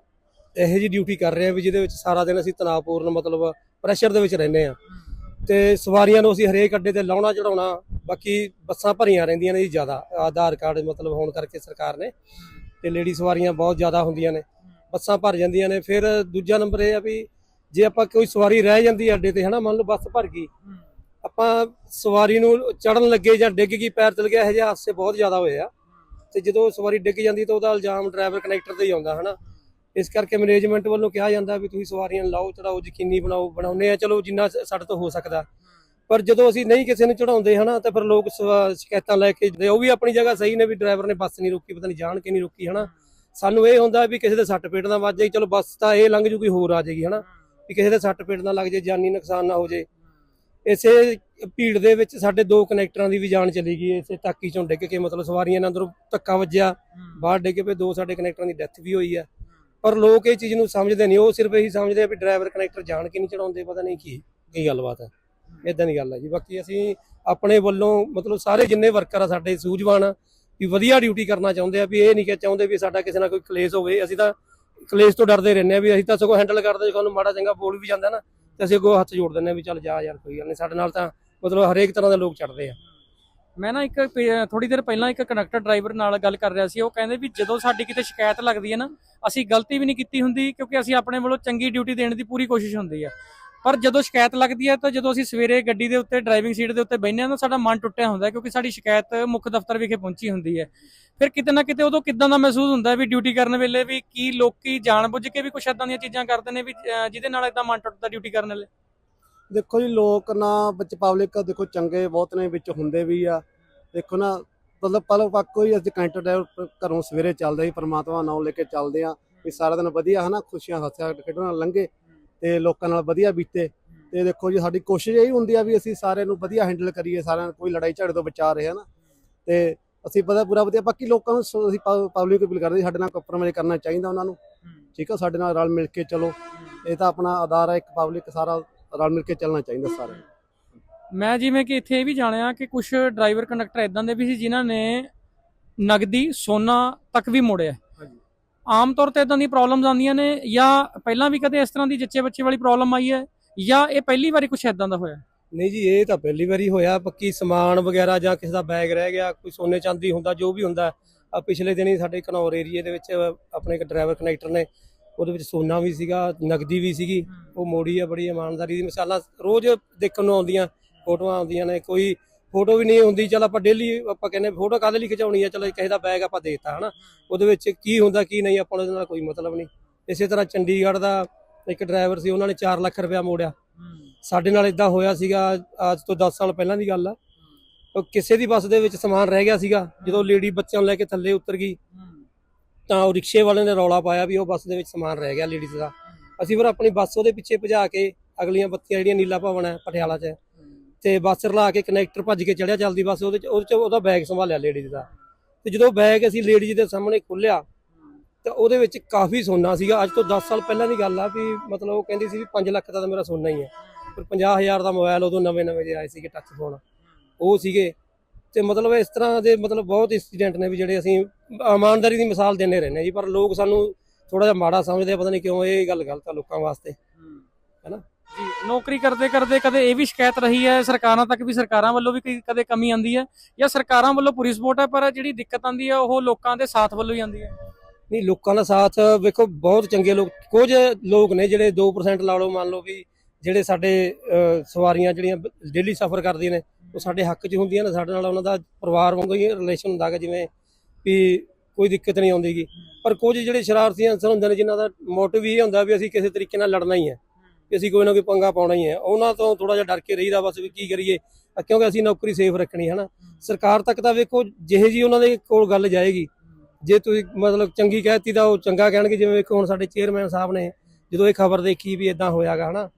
ਇਹੋ ਜੀ ਡਿਊਟੀ ਕਰ ਰਹੇ ਹਾਂ ਵੀ ਜਿਹਦੇ ਵਿੱਚ ਸਾਰਾ ਦਿਨ ਅਸੀਂ ਤਣਾਅਪੂਰਨ ਮਤਲਬ ਪ੍ਰੈਸ਼ਰ ਦੇ ਵਿੱਚ ਰਹਿੰਦੇ ਆ। ਤੇ ਸਵਾਰੀਆਂ ਨੂੰ ਅਸੀਂ ਹਰੇਕ ਅੱਡੇ ਤੇ ਲਾਉਣਾ ਚੜਾਉਣਾ, ਬਾਕੀ ਬੱਸਾਂ ਭਰੀਆਂ ਰਹਿੰਦੀਆਂ ਨੇ ਜੀ ਜ਼ਿਆਦਾ। ਆਧਾਰ ਕਾਰਡ ਮਤਲਬ ਹੋਣ ਕਰਕੇ ਸਰਕਾਰ ਨੇ ਤੇ ਲੇਡੀ ਸਵਾਰੀਆਂ ਬਹੁਤ ਜ਼ਿਆਦਾ ਹੁੰਦੀਆਂ ਨੇ। ਬੱਸਾਂ ਭਰ ਜਾਂਦੀਆਂ ਨੇ। ਫਿਰ ਦੂਜਾ ਨੰਬਰ ਇਹ ਆ ਵੀ ਜੇ ਆਪਾਂ ਕੋਈ ਸਵਾਰੀ ਰਹਿ ਜਾਂਦੀ ਅੱਡੇ ਤੇ, ਹਨਾ, ਮੰਨ ਲਓ ਬੱਸ ਭਰ ਗਈ, ਆਪਾਂ ਸਵਾਰੀ ਨੂੰ ਚੜਨ ਲੱਗੇ ਜਾਂ ਡਿੱਗ ਗਈ, ਪੈਰ ਚਲ ਗਿਆ, ਇਹੋ ਜਿਹੇ ਹਾਦਸੇ ਬਹੁਤ ਜ਼ਿਆਦਾ ਹੋਏ ਆ। ਤੇ ਜਦੋਂ ਸਵਾਰੀ ਡਿੱਗ ਜਾਂਦੀ ਤਾਂ ਉਹਦਾ ਇਲਜ਼ਾਮ ਡਰਾਈਵਰ ਕਨੈਕਟਰ ਤੇ ਹੀ ਆਉਂਦਾ, ਹਨਾ। ਇਸ ਕਰਕੇ ਮੈਨੇਜਮੈਂਟ ਵੱਲੋਂ ਕਿਹਾ ਜਾਂਦਾ ਵੀ ਤੁਸੀਂ ਸਵਾਰੀਆਂ ਲਾਓ ਚੜਾਓ ਯਕੀਨੀ ਬਣਾਓ ਬਣਾਉਨੇ ਆ ਚਲੋ ਜਿੰਨਾ ਸਾਡੇ ਤੋਂ ਹੋ ਸਕਦਾ। ਪਰ ਜਦੋਂ ਅਸੀਂ ਨਹੀਂ ਕਿਸੇ ਨੂੰ ਚੜਾਉਂਦੇ ਹਨਾ ਤਾਂ ਫਿਰ ਲੋਕ ਸ਼ਿਕਾਇਤਾਂ ਲੈ ਕੇ ਉਹ ਵੀ ਆਪਣੀ ਜਗ੍ਹਾ ਸਹੀ ਨੇ ਵੀ ਡਰਾਈਵਰ ਨੇ ਬੱਸ ਨਹੀਂ ਰੋਕੀ ਪਤਾ ਨਹੀਂ ਜਾਣ ਕੇ ਨਹੀਂ ਰੋਕੀ ਹਨਾ। ਸਾਨੂੰ ਇਹ ਹੁੰਦਾ ਵੀ ਕਿਸੇ ਦੇ ਸੱਟ ਪੇਟ ਨਾ ਵੱਜ ਜਾਏ ਚਲੋ ਬੱਸ ਤਾਂ ਇਹ ਲੰਘ ਜੂ ਕੋਈ ਹੋਰ ਆ ਜਾਏਗੀ ਹਨਾ। ਵੀ ਕਿਸੇ ਦੇ ਸੱਟ ਪੇਟ ਨਾ ਲੱਗ ਜਾਏ ਜਾਨੀ ਨੁਕਸਾਨ ਨਾ ਹੋ ਜਾਏ। ਇਸੇ ਭੀੜ ਦੇ ਵਿੱਚ ਸਾਡੇ ਦੋ ਕਨੈਕਟਰਾਂ ਦੀ ਵੀ ਜਾਨ ਚਲੀ ਗਈ ਇਸੇ ਤਾਕੀ ਚੋਂ ਡਿੱਗ ਕੇ ਮਤਲਬ ਸਵਾਰੀਆਂ ਨੇ ਅੰਦਰੋਂ ਧੱਕਾ ਵੱਜਿਆ ਬਾਹਰ ਡਿੱਗ ਪਏ ਦੋ ਸਾਡੇ ਕਨੈਕਟਰਾਂ ਦੀ ਡੈਥ ਵੀ ਹੋਈ ਆ। ਪਰ ਲੋਕ ਇਹ ਚੀਜ਼ ਨੂੰ ਸਮਝਦੇ ਨਹੀਂ ਉਹ ਸਿਰਫ ਇਹੀ ਸਮਝਦੇ ਆ ਵੀ ਡਰਾਈਵਰ ਕਨੈਕਟਰ ਜਾਣ ਕੇ ਨਹੀਂ ਚੜਾਉਂਦੇ ਪਤਾ ਨਹੀਂ ਕੀ ਕੀ ਗੱਲਬਾਤ ਹੈ। ਇਦਾਂ ਦੀ ਗੱਲ ਹੈ ਜੀ। ਬਾਕੀ ਅਸੀਂ ਆਪਣੇ ਵੱਲੋਂ ਮਤਲਬ ਸਾਰੇ ਜਿੰਨੇ ਵਰਕਰ ਆ ਸਾਡੇ ਸੂਝਵਾਨ ਆ, ਵੀ ਵਧੀਆ ਡਿਊਟੀ ਕਰਨਾ ਚਾਹੁੰਦੇ ਆ ਵੀ ਇਹ ਨਹੀਂ ਕਿ ਚਾਹੁੰਦੇ ਵੀ ਸਾਡਾ ਕਿਸੇ ਨਾਲ ਕੋਈ ਕਲੇਸ਼ ਹੋਵੇ। ਅਸੀਂ ਤਾਂ ਕਲੇਸ਼ ਤੋਂ ਡਰਦੇ ਰਹਿੰਦੇ ਆ ਵੀ ਅਸੀਂ ਤਾਂ ਸਗੋਂ ਹੈਂਡਲ ਕਰਦੇ ਸਾਨੂੰ ਮਾੜਾ ਚੰਗਾ ਬੋਲ ਵੀ ਜਾਂਦਾ ਨਾ ਤੇ ਅਸੀਂ ਅੱਗੋਂ ਹੱਥ ਜੋੜ ਦਿੰਦੇ ਆ ਵੀ ਚੱਲ ਜਾ ਯਾਰ ਕੋਈ ਗੱਲ ਨਹੀਂ। ਸਾਡੇ ਨਾਲ ਤਾਂ ਮਤਲਬ ਹਰੇਕ ਤਰ੍ਹਾਂ ਦੇ ਲੋਕ ਚੜਦੇ ਆ। ਮੈਂ ਨਾ ਇੱਕ ਥੋੜੀ ਦੇਰ ਪਹਿਲਾਂ ਇੱਕ ਕੰਡਕਟਰ ਡਰਾਈਵਰ ਨਾਲ ਗੱਲ ਕਰ ਰਿਹਾ ਸੀ, ਉਹ ਕਹਿੰਦੇ ਵੀ ਜਦੋਂ ਸਾਡੀ ਕਿਤੇ ਸ਼ਿਕਾਇਤ ਲੱਗਦੀ ਹੈ ਨਾ, ਅਸੀਂ ਗਲਤੀ ਵੀ ਨਹੀਂ ਕੀਤੀ ਹੁੰਦੀ ਕਿਉਂਕਿ ਅਸੀਂ ਆਪਣੇ ਵੱਲੋਂ ਚੰਗੀ ਡਿਊਟੀ ਦੇਣ ਦੀ ਪੂਰੀ ਕੋਸ਼ਿਸ਼ ਹੁੰਦੀ ਹੈ। ਪਰ ਜਦੋਂ ਸ਼ਿਕਾਇਤ ਲੱਗਦੀ ਹੈ ਤਾਂ ਜਦੋਂ ਅਸੀਂ ਸਵੇਰੇ ਗੱਡੀ ਦੇ ਉੱਤੇ ਡਰਾਈਵਿੰਗ ਸੀਟ ਦੇ ਉੱਤੇ ਬੈਠਦੇ ਹਾਂ ਤਾਂ ਸਾਡਾ ਮਨ ਟੁੱਟਿਆ ਹੁੰਦਾ ਕਿਉਂਕਿ ਸਾਡੀ ਸ਼ਿਕਾਇਤ ਮੁੱਖ ਦਫ਼ਤਰ ਵਿਖੇ ਪਹੁੰਚੀ ਹੁੰਦੀ ਹੈ। ਫਿਰ ਕਿਤੇ ਨਾ ਕਿਤੇ ਉਦੋਂ ਕਿਦਾਂ ਦਾ ਮਹਿਸੂਸ ਹੁੰਦਾ ਵੀ ਡਿਊਟੀ ਕਰਨ ਵੇਲੇ ਵੀ ਕੀ ਲੋਕੀ ਜਾਣਬੁੱਝ ਕੇ ਵੀ ਕੁਛ ਏਦਾਂ ਦੀਆਂ ਚੀਜ਼ਾਂ ਕਰਦੇ ਨੇ ਵੀ ਜਿਹਦੇ ਨਾਲ ਏਦਾਂ ਮਨ ਟੁੱਟਦਾ ਡਿਊਟੀ ਕਰਨ ਵੇਲੇ। ਦੇਖੋ ਜੀ ਲੋਕ ਨਾ ਵਿੱਚ ਪਬਲਿਕ ਦੇਖੋ ਚੰਗੇ ਬਹੁਤ ਨੇ ਵਿੱਚ ਹੁੰਦੇ ਵੀ ਆ। ਦੇਖੋ ਨਾ ਮਤਲਬ ਪਲ ਪੱਕ ਕੋਈ ਅਸੀਂ ਕੈਂਟਰ ਡਰਾਈਵਰ ਘਰੋਂ ਸਵੇਰੇ ਚੱਲਦੇ ਸੀ ਪਰਮਾਤਮਾ ਨਾਮ ਲੈ ਕੇ ਚੱਲਦੇ ਆ ਵੀ ਸਾਰਾ ਦਿਨ ਵਧੀਆ ਹਨਾ ਖੁਸ਼ੀਆਂ ਹੱਸਿਆ ਖੇਡਣ ਨਾਲ ਲੰਘੇ ਤੇ ਲੋਕਾਂ ਨਾਲ ਵਧੀਆ ਬੀਤੇ। ਤੇ ਦੇਖੋ ਜੀ ਸਾਡੀ ਕੋਸ਼ਿਸ਼ ਇਹੀ ਹੁੰਦੀ ਆ ਵੀ ਅਸੀਂ ਸਾਰਿਆਂ ਨੂੰ ਵਧੀਆ ਹੈਂਡਲ ਕਰੀਏ ਸਾਰਿਆਂ ਨੂੰ ਕੋਈ ਲੜਾਈ ਝਗੜੇ ਤੋਂ ਬਚਾ ਰਹੇ ਹਨਾ। ਤੇ ਅਸੀਂ ਪਤਾ ਪੂਰਾ ਵਧੀਆ ਬਾਕੀ ਲੋਕਾਂ ਨੂੰ ਅਸੀਂ ਪਬਲਿਕ ਅਪੀਲ ਕਰਦੇ ਸਾਡੇ ਨਾਲ ਕੰਪਰੋਮਾਈਜ਼ ਕਰਨਾ ਚਾਹੀਦਾ ਉਹਨਾਂ ਨੂੰ। ਠੀਕ ਆ ਸਾਡੇ ਨਾਲ ਰਲ ਮਿਲ ਕੇ ਚਲੋ। ਇਹ ਤਾਂ ਆਪਣਾ ਆਧਾਰ ਹੈ ਇੱਕ ਪਬਲਿਕ ਸਾਰਾ ਰਲ ਮਿਲ ਕੇ ਚੱਲਣਾ ਚਾਹੀਦਾ ਸਾਰਿਆਂ ਨੂੰ। ਮੈਂ ਜਿਵੇਂ ਕਿ ਇੱਥੇ ਇਹ ਵੀ ਜਾਣਿਆ ਕਿ ਕੁਝ ਡਰਾਈਵਰ ਕੰਡਕਟਰ ਇਦਾਂ ਦੇ ਵੀ ਸੀ ਜਿਨ੍ਹਾਂ ਨੇ ਨਗਦੀ ਸੋਨਾ ਤੱਕ ਵੀ ਮੋੜਿਆ ਹਾਂਜੀ। ਆਮ ਤੌਰ ਤੇ ਇਦਾਂ ਦੀ ਪ੍ਰੋਬਲਮਸ ਆਉਂਦੀਆਂ ਨੇ ਜਾਂ ਪਹਿਲਾਂ ਵੀ ਕਦੇ ਇਸ ਤਰ੍ਹਾਂ ਦੀ ਜੱਚੇ ਬੱਚੇ ਵਾਲੀ ਪ੍ਰੋਬਲਮ ਆਈ ਹੈ ਜਾਂ ਇਹ ਪਹਿਲੀ ਵਾਰੀ ਕੁਝ ਇਦਾਂ ਦਾ ਹੋਇਆ ਨਹੀਂ ਜੀ ਇਹ ਤਾਂ ਪਹਿਲੀ ਵਾਰੀ ਹੋਇਆ। ਪੱਕੀ ਸਮਾਨ ਵਗੈਰਾ ਜਾਂ ਕਿਸੇ ਦਾ ਬੈਗ ਰਹਿ ਗਿਆ ਕੋਈ ਸੋਨੇ ਚਾਂਦੀ ਹੁੰਦਾ ਜੋ ਵੀ ਹੁੰਦਾ ਆ ਪਿਛਲੇ ਦਿਨੀ ਸਾਡੇ ਘਨੌਰ ਏਰੀਏ ਦੇ ਵਿੱਚ ਆਪਣੇ ਇੱਕ ਡਰਾਈਵਰ ਕਨੈਕਟਰ ਨੇ ਉਹਦੇ ਵਿੱਚ ਸੋਨਾ ਵੀ ਸੀਗਾ ਨਗਦੀ ਵੀ ਸੀਗੀ, ਉਹ ਮੋੜੀ ਆ, ਬੜੀ ਇਮਾਨਦਾਰੀ ਦੀ ਮਿਸਾਲਾਂ, ਰੋਜ਼ ਦੇਖਣ ਨੂੰ ਆਉਂਦੀਆਂ, ਫੋਟੋਆਂ ਆਉਂਦੀਆਂ ਨੇ, ਕੋਈ ਫੋਟੋ ਵੀ ਨਹੀਂ ਹੁੰਦੀ, ਚਲ ਆਪਾਂ ਡੇਲੀ ਆਪਾਂ ਕਹਿੰਦੇ ਫੋਟੋ ਕਾਹਦੇ ਲਈ ਖਿਚਾਉਣੀ ਆ, ਚਲੋ ਕਿਸੇ ਦਾ ਬੈਗ ਆਪਾਂ ਦੇਤਾ, ਹਨਾ। ਉਹਦੇ ਵਿੱਚ ਕੀ ਹੁੰਦਾ, ਕੀ ਨਹੀਂ, ਆਪਾਂ ਉਹਦੇ ਨਾਲ ਕੋਈ ਮਤਲਬ ਨਹੀਂ। ਇਸੇ ਤਰ੍ਹਾਂ ਚੰਡੀਗੜ੍ਹ ਦਾ ਇੱਕ ਡਰਾਈਵਰ ਸੀ, ਉਹਨਾਂ ਨੇ 4 ਲੱਖ ਰੁਪਇਆ ਮੋੜਿਆ। ਸਾਡੇ ਨਾਲ ਇਦਾਂ ਹੋਇਆ ਸੀਗਾ, ਅੱਜ ਤੋਂ 10 ਸਾਲ ਪਹਿਲਾਂ ਦੀ ਗੱਲ ਆ। ਕਿਸੇ ਦੀ ਬੱਸ ਦੇ ਵਿੱਚ ਸਮਾਨ ਰਹਿ ਗਿਆ ਸੀਗਾ, ਜਦੋਂ ਲੇਡੀ ਬੱਚਿਆਂ ਨੂੰ ਲੈ ਕੇ ਥੱਲੇ ਉਤਰ ਗਈ ਤਾਂ ਉਹ ਰਿਕਸ਼ੇ ਵਾਲੇ ਨੇ ਰੌਲਾ ਪਾਇਆ ਵੀ ਉਹ ਬੱਸ ਦੇ ਵਿੱਚ ਸਮਾਨ ਰਹਿ ਗਿਆ ਲੇਡੀਜ਼ ਦਾ। ਅਸੀਂ ਫਿਰ ਆਪਣੀ ਬੱਸ ਉਹਦੇ ਪਿੱਛੇ ਭਜਾ ਕੇ ਅਗਲੀਆਂ ਬੱਤੀਆਂ ਜਿਹੜੀਆਂ ਨੀਲਾ ਭਵਨ ਹੈ, ਪਟਿਆਲਾ 'ਚ। ਤੇ ਬੱਸ ਰਲਾ ਕੇ ਕਨੈਕਟਰ ਭੱਜ ਕੇ ਚੜਿਆ ਚੱਲਦੀ ਬੱਸ, ਉਹਦੇ 'ਚ ਉਹਦੇ 'ਚ ਉਹਦਾ ਬੈਗ ਸੰਭਾਲਿਆ ਲੇਡੀਜ਼ ਦਾ। ਤੇ ਜਦੋਂ ਬੈਗ ਅਸੀਂ ਲੇਡੀਜ਼ ਦੇ ਸਾਹਮਣੇ ਖੋਲ੍ਹਿਆ, ਤਾਂ ਉਹਦੇ ਵਿੱਚ ਕਾਫੀ ਸੋਨਾ ਸੀਗਾ। ਅੱਜ ਤੋਂ 10 ਸਾਲ ਪਹਿਲਾਂ ਦੀ ਗੱਲ ਆ ਵੀ ਮਤਲਬ ਉਹ ਕਹਿੰਦੀ ਸੀ ਵੀ 5 ਲੱਖ ਦਾ ਤਾਂ ਮੇਰਾ ਸੋਨਾ ਹੀ ਹੈ। ਫਿਰ 50000 ਦਾ ਮੋਬਾਈਲ ਉਦੋਂ ਨਵੇਂ ਨਵੇਂ ਜਿਹੇ ਆਏ ਸੀਗੇ ਟੱਚ ਫੋਨ ਉਹ ਸੀਗੇ। ਤੇ ਮਤਲਬ ਇਸ ਤਰ੍ਹਾਂ ਦੇ ਮਤਲਬ ਬਹੁਤ ਇੰਸੀਡੈਂਟ ਨੇ ਵੀ ਜਿਹੜੇ ਅਸੀਂ ਇਮਾਨਦਾਰੀ ਦੀ ਮਿਸਾਲ ਦਿੰਦੇ ਰਹਿੰਦੇ ਜੀ ਪਰ ਲੋਕ ਸਾਨੂੰ ਥੋੜਾ ਜਿਹਾ ਮਾੜਾ ਸਮਝਦੇ ਆ ਪਤਾ ਨਹੀਂ ਕਿਉਂ ਇਹ ਗੱਲ ਗਲਤ ਆ ਲੋਕਾਂ ਵਾਸਤੇ ਹੈਨਾ? ਜੀ ਨੌਕਰੀ ਕਰਦੇ ਕਰਦੇ ਕਦੇ ਇਹ ਵੀ ਸ਼ਿਕਾਇਤ ਰਹੀ ਹੈ ਸਰਕਾਰਾਂ ਤੱਕ ਵੀ ਸਰਕਾਰਾਂ ਵੱਲੋਂ ਵੀ ਕਦੇ ਕਮੀ ਆਂਦੀ ਹੈ ਜਾਂ ਸਰਕਾਰਾਂ ਵੱਲੋਂ ਪੂਰੀ ਸਪੋਰਟ ਹੈ ਪਰ ਜਿਹੜੀ ਦਿੱਕਤ ਆਂਦੀ ਹੈ ਉਹ ਲੋਕਾਂ ਦੇ ਸਾਥ ਵੱਲੋਂ ਹੀ ਆਂਦੀ ਹੈ ਨਹੀਂ ਲੋਕਾਂ ਦਾ ਸਾਥ ਵੇਖੋ ਬਹੁਤ ਚੰਗੇ ਲੋਕ ਕੁਝ ਲੋਕ ਨੇ ਜਿਹੜੇ 2% ਲਾ ਲਓ ਮੰਨ ਲਓ ਵੀ ਜਿਹੜੇ ਸਾਡੇ ਸਵਾਰੀਆਂ ਜਿਹੜੀਆਂ ਡੇਲੀ ਸਫ਼ਰ ਕਰਦੀਆਂ ਨੇ ਉਹ ਸਾਡੇ ਹੱਕ 'ਚ ਹੁੰਦੀਆਂ ਨੇ ਸਾਡੇ ਨਾਲ ਉਹਨਾਂ ਦਾ ਪਰਿਵਾਰ ਵਾਂਗੂ ਹੀ ਰਿਲੇਸ਼ਨ ਹੁੰਦਾ ਹੈ ਜਿਵੇਂ ਵੀ ਕੋਈ ਦਿੱਕਤ ਨਹੀਂ ਆਉਂਦੀਗੀ। ਪਰ ਕੁਝ ਜਿਹੜੇ ਸ਼ਰਾਰਤੀ ਅਨਸਰ ਹੁੰਦੇ ਨੇ, ਜਿਨ੍ਹਾਂ ਦਾ ਮੋਟਿਵ ਇਹ ਹੁੰਦਾ ਵੀ ਅਸੀਂ ਕਿਸੇ ਤਰੀਕੇ ਨਾਲ ਲੜਨਾ ਹੀ ਹੈ, ਵੀ ਅਸੀਂ ਕੋਈ ਨਾ ਕੋਈ ਪੰਗਾ ਪਾਉਣਾ ਹੀ ਹੈ। ਉਹਨਾਂ ਤੋਂ ਥੋੜਾ ਜਿਹਾ ਡਰ ਕੇ ਰਹੀਦਾ ਬਸ ਵੀ ਕੀ ਕਰੀਏ ਕਿਉਂਕਿ ਅਸੀਂ ਨੌਕਰੀ ਸੇਫ ਰੱਖਣੀ ਹੈ ਨਾ। ਸਰਕਾਰ ਤੱਕ ਤਾਂ ਵੇਖੋ, ਜਿਹੇ ਜੀ ਉਹਨਾਂ ਦੇ ਕੋਲ ਗੱਲ ਜਾਏਗੀ, ਜੇ ਤੁਸੀਂ ਮਤਲਬ ਚੰਗੀ ਕਹਿਤੀ ਤਾਂ ਉਹ ਚੰਗਾ ਕਹਿਣਗੇ। ਜਿਵੇਂ ਵੇਖੋ ਹੁਣ ਸਾਡੇ ਚੇਅਰਮੈਨ ਸਾਹਿਬ ਨੇ ਜਦੋਂ ਇਹ ਖਬਰ ਦੇਖੀ ਵੀ ਇਦਾਂ ਹੋਇਆਗਾ ਹਨਾ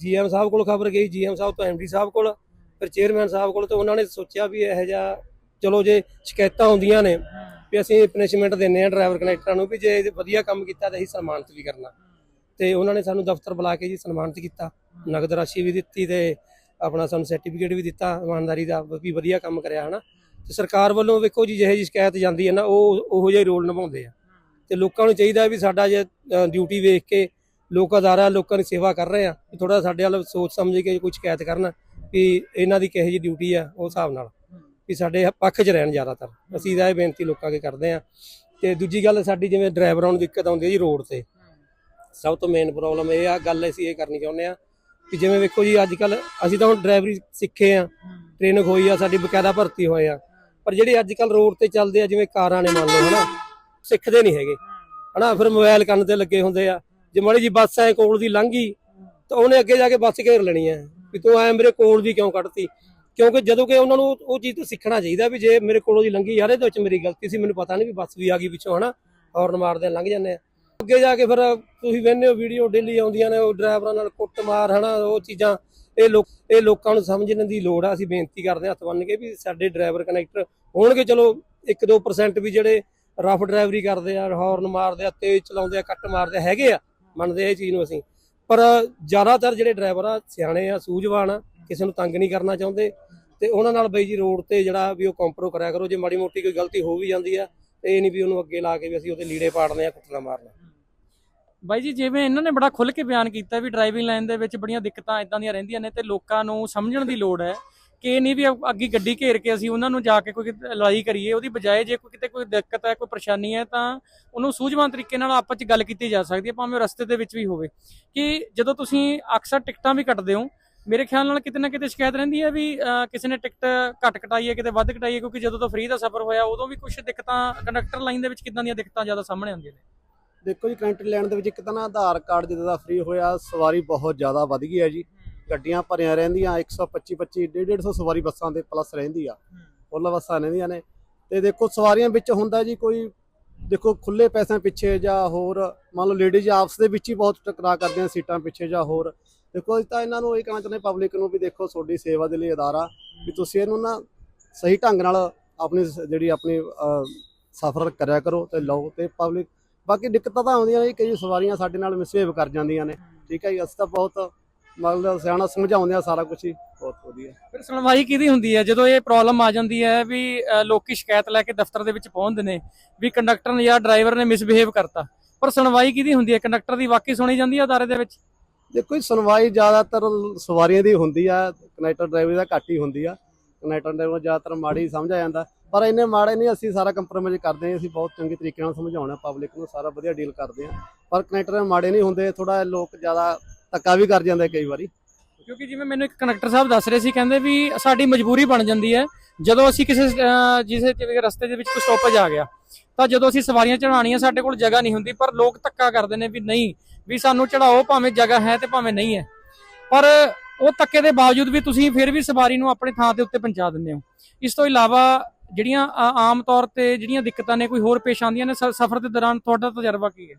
ਜੀਐਮ ਸਾਹਿਬ ਕੋਲ ਖਬਰ ਗਈ, ਜੀਐਮ ਸਾਹਿਬ ਤੋਂ ਐਮਡੀ ਸਾਹਿਬ ਕੋਲ। ਫਿਰ ਚੇਅਰਮੈਨ ਸਾਹਿਬ ਕੋਲ ਤੇ ਉਹਨਾਂ ਨੇ ਸੋਚਿਆ ਵੀ ਇਹੋ ਜਿਹਾ ਚਲੋ ਜੇ ਸ਼ਿਕਾਇਤਾਂ ਹੁੰਦੀਆਂ ਨੇ ਵੀ ਅਸੀਂ ਪਨਿਸ਼ਮੈਂਟ ਦਿੰਨੇ ਆ ਡਰਾਈਵਰ ਕਨੈਕਟਰਾਂ ਨੂੰ ਵੀ ਜੇ ਵਧੀਆ ਕੰਮ ਕੀਤਾ ਤਾਂ ਅਸੀਂ ਸਨਮਾਨਿਤ ਵੀ ਕਰਨਾ। ਤੇ ਉਹਨਾਂ ਨੇ ਸਾਨੂੰ ਦਫ਼ਤਰ ਬੁਲਾ ਕੇ ਜੀ ਸਨਮਾਨਿਤ ਕੀਤਾ। ਨਗਦ ਰਾਸ਼ੀ ਵੀ ਦਿੱਤੀ ਤੇ ਆਪਣਾ ਸਾਨੂੰ ਸਰਟੀਫਿਕੇਟ ਵੀ ਦਿੱਤਾ, ਇਮਾਨਦਾਰੀ ਦਾ ਵੀ ਵਧੀਆ ਕੰਮ ਕਰਿਆ, ਹਨਾ। ਤੇ ਸਰਕਾਰ ਵੱਲੋਂ ਵੇਖੋ ਜੀ ਜਿਹੇ ਜਿਹੀ ਸ਼ਿਕਾਇਤ ਜਾਂਦੀ ਹੈ ਨਾ, ਉਹ ਉਹੋ ਜਿਹਾ ਰੋਲ ਨਿਭਾਉਂਦੇ ਆ। ਤੇ ਲੋਕਾਂ ਨੂੰ ਚਾਹੀਦਾ ਵੀ ਸਾਡਾ ਜੇ ਡਿਊਟੀ ਵੇਖ ਕੇ ਲੋਕ ਅਦਾਰਾ, ਲੋਕਾਂ ਦੀ ਸੇਵਾ ਕਰ ਰਹੇ ਆ ਥੋੜਾ ਸਾਡੇ ਵੱਲ ਸੋਚ ਸਮਝ ਕੇ ਕੋਈ ਸ਼ਿਕਾਇਤ ਕਰਨ ਵੀ ਇਹਨਾਂ ਦੀ ਕਿਹੋ ਜੀ ਡਿਊਟੀ ਆ, ਉਹ ਹਿਸਾਬ ਨਾਲ। ਵੀ ਸਾਡੇ ਪੱਖ 'ਚ ਰਹਿਣ ਜ਼ਿਆਦਾਤਰ। ਅਸੀਂ ਤਾਂ ਇਹ ਬੇਨਤੀ ਲੋਕਾਂ ਅੱਗੇ ਕਰਦੇ ਆ ਤੇ ਦੂਜੀ ਗੱਲ, ਸਾਡੀ ਜਿਵੇਂ ਡਰਾਈਵਰਾਂ ਨੂੰ ਦਿੱਕਤ ਆਉਂਦੀ ਹੈ ਜੀ ਰੋਡ ਤੇ। ਸਭ ਤੋਂ ਮੇਨ ਪ੍ਰੋਬਲਮ ਇਹ ਆ, ਗੱਲ ਅਸੀਂ ਇਹ ਕਰਨੀ ਚਾਹੁੰਦੇ ਆ ਕਿ ਜਿਵੇਂ ਵੇਖੋ ਜੀ ਅੱਜ ਕੱਲ ਅਸੀਂ ਤਾਂ ਹੁਣ ਡਰਾਈਵਰੀ ਸਿੱਖੇ ਆ ਟ੍ਰੇਨਿੰਗ ਹੋਈ ਆ, ਸਾਡੀ ਬਕਾਇਦਾ ਭਰਤੀ ਹੋਏ ਆ। ਪਰ ਜਿਹੜੇ ਅੱਜ ਕੱਲ ਰੋਡ ਤੇ ਚੱਲਦੇ ਆ, ਜਿਵੇਂ ਕਾਰਾਂ ਨੇ ਮੰਨ ਲਓ, ਹਨਾ, ਸਿੱਖਦੇ ਨਹੀਂ ਹੈਗੇ। ਹਨਾ, ਫਿਰ ਮੋਬਾਈਲ ਕੰਨ ਤੇ ਲੱਗੇ ਹੁੰਦੇ ਆ। ਜੇ ਮਾੜੀ ਜੀ ਬੱਸ ਐ ਕੋਲ ਦੀ ਲੰਘੀ ਤਾਂ ਉਹਨੇ ਅੱਗੇ ਜਾ ਕੇ ਬੱਸ ਘੇਰ ਲੈਣੀ ਹੈ। ਵੀ ਤੂੰ ਐ ਮੇਰੇ ਕੋਲ ਦੀ ਕਿਉਂ ਕੱਢਤੀ? ਕਿਉਂਕਿ ਜਦੋਂ ਕਿ ਉਹਨਾਂ ਨੂੰ ਉਹ ਚੀਜ਼ ਤੋਂ ਸਿੱਖਣਾ ਚਾਹੀਦਾ ਵੀ ਜੇ ਮੇਰੇ ਕੋਲੋਂ ਦੀ ਲੰਘੀ ਯਾਰ, ਇਹਦੇ ਵਿੱਚ ਮੇਰੀ ਗਲਤੀ ਸੀ, ਮੈਨੂੰ ਪਤਾ ਨਹੀਂ ਵੀ ਬੱਸ ਵੀ ਆ ਗਈ ਪਿੱਛੋਂ, ਹਨਾ? ਹੌਰਨ ਮਾਰਦੇ ਲੰਘ ਜਾਂਦੇ ਆ। ਅੱਗੇ ਜਾ ਕੇ ਫਿਰ ਤੁਸੀਂ ਵੇਖਦੇ ਹੋ ਵੀਡੀਓ ਡੇਲੀ ਆਉਂਦੀਆਂ ਨੇ, ਉਹ ਡਰਾਈਵਰਾਂ ਨਾਲ ਕੁੱਟਮਾਰ, ਹਨਾ? ਉਹ ਚੀਜ਼ਾਂ, ਇਹ ਲੋਕ, ਇਹ ਲੋਕਾਂ ਨੂੰ ਸਮਝਣ ਦੀ ਲੋੜ ਆ, ਅਸੀਂ ਬੇਨਤੀ ਕਰਦੇ ਹਾਂ ਹੱਥ ਬੰਨ ਕੇ ਵੀ ਸਾਡੇ ਡਰਾਈਵਰ ਕਨੈਕਟਰ ਹੋਣਗੇ, ਚਲੋ 1-2% ਵੀ ਜਿਹੜੇ ਰਫ ਡਰਾਈਵਰੀ ਕਰਦੇ ਆ ਹਾਰਨ ਮਾਰਦੇ ਆ, ਤੇਜ਼ ਚਲਾਉਂਦੇ ਆ, ਕੱਟ ਮਾਰਦੇ ਹੈਗੇ ਆ, ਮੰਨਦੇ ਆ ਇਹ ਚੀਜ਼ ਨੂੰ ਅਸੀਂ। ਪਰ ਜ਼ਿਆਦਾਤਰ ਜਿਹੜੇ ਡਰਾਈਵਰ ਆ, ਸਿਆਣੇ ਆ, ਸੂਝਵਾਨ ਆ ਕਿਸੇ ਨੂੰ ਤੰਗ ਨਹੀਂ ਕਰਨਾ ਚਾਹੁੰਦੇ ਤੇ ਉਹਨਾਂ ਨਾਲ ਬਈ ਜੀ ਰੋਡ ਤੇ ਜਿਹੜਾ ਵੀ ਉਹ ਕੰਪਰੋ ਕਰਿਆ ਕਰੋ, ਜੇ ਮਾੜੀ ਮੋਟੀ ਕੋਈ ਗਲਤੀ ਹੋ ਵੀ ਜਾਂਦੀ ਆ, ਤੇ ਇਹ ਨਹੀਂ ਵੀ ਉਹਨੂੰ ਅੱਗੇ ਲਾ ਕੇ ਵੀ ਅਸੀਂ ਉਹਦੇ ਲੀੜੇ ਪਾੜਨੇ ਆ, ਕੁੱਟਣਾ ਮਾਰਨਾ। ਬਾਈ ਜੀ, ਜਿਵੇਂ ਇਹਨਾਂ ਨੇ ਬੜਾ ਖੁੱਲ ਕੇ ਬਿਆਨ ਕੀਤਾ ਵੀ ਡਰਾਈਵਿੰਗ ਲਾਈਨ ਦੇ ਵਿੱਚ ਬੜੀਆਂ ਦਿੱਕਤਾਂ ਇਦਾਂ ਦੀਆਂ ਰਹਿੰਦੀਆਂ ਨੇ ਤੇ ਲੋਕਾਂ ਨੂੰ ਸਮਝਣ ਦੀ ਲੋੜ ਹੈ ਕਿ ਇਹ ਨਹੀਂ ਵੀ ਅੱਗੇ ਗੱਡੀ ਘੇਰ ਕੇ ਅਸੀਂ ਉਹਨਾਂ ਨੂੰ ਜਾ ਕੇ ਕੋਈ ਲੜਾਈ ਕਰੀਏ, ਉਹਦੀ ਬਜਾਏ ਜੇ ਕੋਈ ਕਿਤੇ ਕੋਈ ਦਿੱਕਤ ਹੈ, ਕੋਈ ਪਰੇਸ਼ਾਨੀ ਹੈ ਤਾਂ ਉਹਨੂੰ ਸੂਝਵਾਨ ਤਰੀਕੇ ਨਾਲ ਆਪਸ ਚ ਗੱਲ ਕੀਤੀ ਜਾ ਸਕਦੀ ਹੈ, ਭਾਵੇਂ ਰਸਤੇ ਦੇ ਵਿੱਚ ਵੀ ਹੋਵੇ। ਕਿ ਜਦੋਂ ਤੁਸੀਂ ਅਕਸਰ ਟਿਕਟਾਂ ਵੀ ਕੱਟਦੇ ਹੋ ਮੇਰੇ ਖਿਆਲ ਨਾਲ ਕਿਤੇ ਨਾ ਕਿਤੇ ਸ਼ਿਕਾਇਤ ਰਹਿੰਦੀ ਹੈ ਵੀ ਕਿਸੇ ਨੇ ਟਿਕਟ ਘੱਟ ਕਟਾਈ ਹੈ ਕਿਤੇ ਵੱਧ ਕਟਾਈ ਹੈ ਕਿਉਂਕਿ ਜਦੋਂ ਤੋਂ ਫ੍ਰੀ ਦਾ ਸਫ਼ਰ ਹੋਇਆ ਉਦੋਂ ਵੀ ਕੁਝ ਦਿੱਕਤਾਂ ਕੰਡਕਟਰ ਲਾਈਨ ਦੇ ਵਿੱਚ ਕਿਦਾਂ ਦੀਆਂ ਦਿੱਕਤਾਂ ਜ਼ਿਆਦਾ ਸਾਹਮਣੇ ਆਉਂਦੀਆਂ ਨੇ? ਦੇਖੋ ਜੀ ਕਰੰਟ ਲੈਣ ਦੇ ਵਿੱਚ ਇੱਕ ਤਾਂ ਨਾ ਆਧਾਰ ਕਾਰਡ ਜਦੋਂ ਦਾ ਫ੍ਰੀ ਹੋਇਆ ਸਵਾਰੀ ਬਹੁਤ ਜ਼ਿਆਦਾ ਵੱਧ ਗਈ ਹੈ ਜੀ। ਗੱਡੀਆਂ ਭਰੀਆਂ ਰਹਿੰਦੀਆਂ 125 25 150 ਸਵਾਰੀ ਬੱਸਾਂ ਦੇ ਪਲੱਸ ਰਹਿੰਦੀ ਆ। ਫੁੱਲ ਬੱਸਾਂ ਰਹਿੰਦੀਆਂ ਨੇ। ਤੇ ਦੇਖੋ ਸਵਾਰੀਆਂ ਵਿੱਚ ਹੁੰਦਾ ਜੀ ਕੋਈ ਦੇਖੋ ਖੁੱਲੇ ਪੈਸਿਆਂ ਪਿੱਛੇ ਜਾਂ ਹੋਰ ਮੰਨ ਲਓ ਲੇਡੀਜ਼ ਆਪਸ ਦੇ ਵਿੱਚ ਹੀ ਬਹੁਤ ਟਕਰਾਅ ਕਰਦੀਆਂ ਸੀਟਾਂ ਪਿੱਛੇ ਜਾਂ ਹੋਰ। ਦੇਖੋ, ਅਸੀਂ ਤਾਂ ਇਹਨਾਂ ਨੂੰ ਇਹ ਕਹਿਣਾ ਚਾਹੁੰਦੇ ਪਬਲਿਕ ਨੂੰ ਵੀ ਦੇਖੋ, ਤੁਹਾਡੀ ਸੇਵਾ ਦੇ ਲਈ ਅਦਾਰਾ, ਵੀ ਤੁਸੀਂ ਇਹਨੂੰ ਨਾ ਸਹੀ ਢੰਗ ਨਾਲ ਆਪਣੀ ਜਿਹੜੀ ਆਪਣੀ ਸਫ਼ਰ ਕਰਿਆ ਕਰੋ ਤੇ ਲਓ ਤੇ ਪਬਲਿਕ ਬਾਕੀ ਦਿੱਕਤਾਂ ਤਾਂ ਆਉਂਦੀਆਂ ਨੇ, ਕਈ ਸਵਾਰੀਆਂ ਸਾਡੇ ਨਾਲ ਮਿਸਬਿਹੇਵ ਕਰ ਜਾਂਦੀਆਂ ਨੇ, ਠੀਕ ਹੈ ਜੀ, ਅਸੀਂ ਤਾਂ ਬਹੁਤ ਮਤਲਬ ਸਿਆਣਾ ਸਮਝਾਉਂਦੇ ਆ ਸਾਰਾ ਕੁਝ ਹੀ, ਬਹੁਤ ਵਧੀਆ। ਫਿਰ ਸੁਣਵਾਈ ਕਿਹਦੀ ਹੁੰਦੀ ਹੈ? ਜਦੋਂ ਇਹ ਪ੍ਰੋਬਲਮ ਆ ਜਾਂਦੀ ਹੈ ਵੀ ਲੋਕੀ ਸ਼ਿਕਾਇਤ ਲੈ ਕੇ ਦਫ਼ਤਰ ਦੇ ਵਿੱਚ ਪਹੁੰਚਦੇ ਨੇ, ਵੀ ਕੰਡਕਟਰ ਨੇ ਜਾਂ ਡਰਾਈਵਰ ਨੇ ਮਿਸਬਿਹੇਵ ਕਰਤਾ, ਪਰ ਸੁਣਵਾਈ ਕਿਹਦੀ ਹੁੰਦੀ ਹੈ? ਕੰਡਕਟਰ ਦੀ ਵਾਕਈ ਸੁਣੀ ਜਾਂਦੀ ਹੈ ਅਦਾਰੇ ਦੇ ਵਿੱਚ? ਦੇਖੋ ਜੀ ਸੁਣਵਾਈ ਜ਼ਿਆਦਾਤਰ ਸਵਾਰੀਆਂ ਦੀ ਹੁੰਦੀ ਆ ਕਨੈਕਟਰ ਡਰਾਈਵਰ ਦਾ ਘੱਟ ਹੀ ਹੁੰਦੀ ਆ। ਕਨੈਕਟਰ ਡਰਾਈਵਰ ਜ਼ਿਆਦਾਤਰ ਮਾੜੀ ਹੀ ਸਮਝ ਜਾਂਦਾ। ਪਰ ਇੰਨੇ ਮਾੜੇ ਨਹੀਂ ਅਸੀਂ ਸਾਰਾ ਕੰਪਰੋਮਾਈਜ਼ ਕਰਦੇ ਹਾਂ ਅਸੀਂ ਬਹੁਤ ਚੰਗੇ ਤਰੀਕੇ ਨਾਲ ਸਮਝਾਉਣਾ ਪਬਲਿਕ ਨੂੰ ਸਾਰਾ ਵਧੀਆ ਡੀਲ ਕਰਦੇ ਹਾਂ। ਪਰ ਕਨੈਕਟਰ ਮਾੜੇ ਨਹੀਂ ਹੁੰਦੇ ਥੋੜਾ ਲੋਕ ਜ਼ਿਆਦਾ ਧੱਕਾ ਵੀ ਕਰ ਜਾਂਦੇ ਕਈ ਵਾਰੀ। ਕਿਉਂਕਿ ਜਿਵੇਂ ਮੈਨੂੰ ਇੱਕ ਕੰਡਕਟਰ ਸਾਹਿਬ ਦੱਸ ਰਹੇ ਸੀ ਕਹਿੰਦੇ ਵੀ ਸਾਡੀ ਮਜਬੂਰੀ ਬਣ ਜਾਂਦੀ ਹੈ ਜਦੋਂ ਅਸੀਂ ਕਿਸੇ ਅਹ, ਜਿਸੇ ਜਿਵੇਂ ਰਸਤੇ ਦੇ ਵਿੱਚ ਕੋਈ ਸਟਾਪੇਜ ਆ ਗਿਆ ਤਾਂ ਜਦੋਂ ਅਸੀਂ ਸਵਾਰੀਆਂ ਚੜਾਉਣੀਆਂ ਸਾਡੇ ਕੋਲ ਜਗ੍ਹਾ ਨਹੀਂ ਹੁੰਦੀ ਪਰ ਲੋਕ ਧੱਕਾ ਕਰਦੇ ਨੇ ਵੀ ਨਹੀਂ ਵੀ ਸਾਨੂੰ ਚੜਾਓ, ਭਾਵੇਂ ਜਗ੍ਹਾ ਹੈ ਤੇ ਭਾਵੇਂ ਨਹੀਂ ਹੈ। ਪਰ ਉਹ ਧੱਕੇ ਦੇ ਬਾਵਜੂਦ ਵੀ ਤੁਸੀਂ ਫਿਰ ਵੀ ਸਵਾਰੀ ਨੂੰ ਆਪਣੇ ਥਾਂ ਦੇ ਉੱਤੇ ਪਹੁੰਚਾ ਦਿੰਦੇ ਹੋ। ਇਸ ਤੋਂ ਇਲਾਵਾ ਜਿਹੜੀਆਂ ਆਮ ਤੌਰ ਤੇ ਜਿਹੜੀਆਂ ਦਿੱਕਤਾਂ ਨੇ, ਕੋਈ ਹੋਰ ਪੇਸ਼ ਆਉਂਦੀਆਂ ਨੇ ਸਫ਼ਰ ਦੇ ਦੌਰਾਨ ਤੁਹਾਡਾ ਤਜਰਬਾ ਕੀ ਹੈ?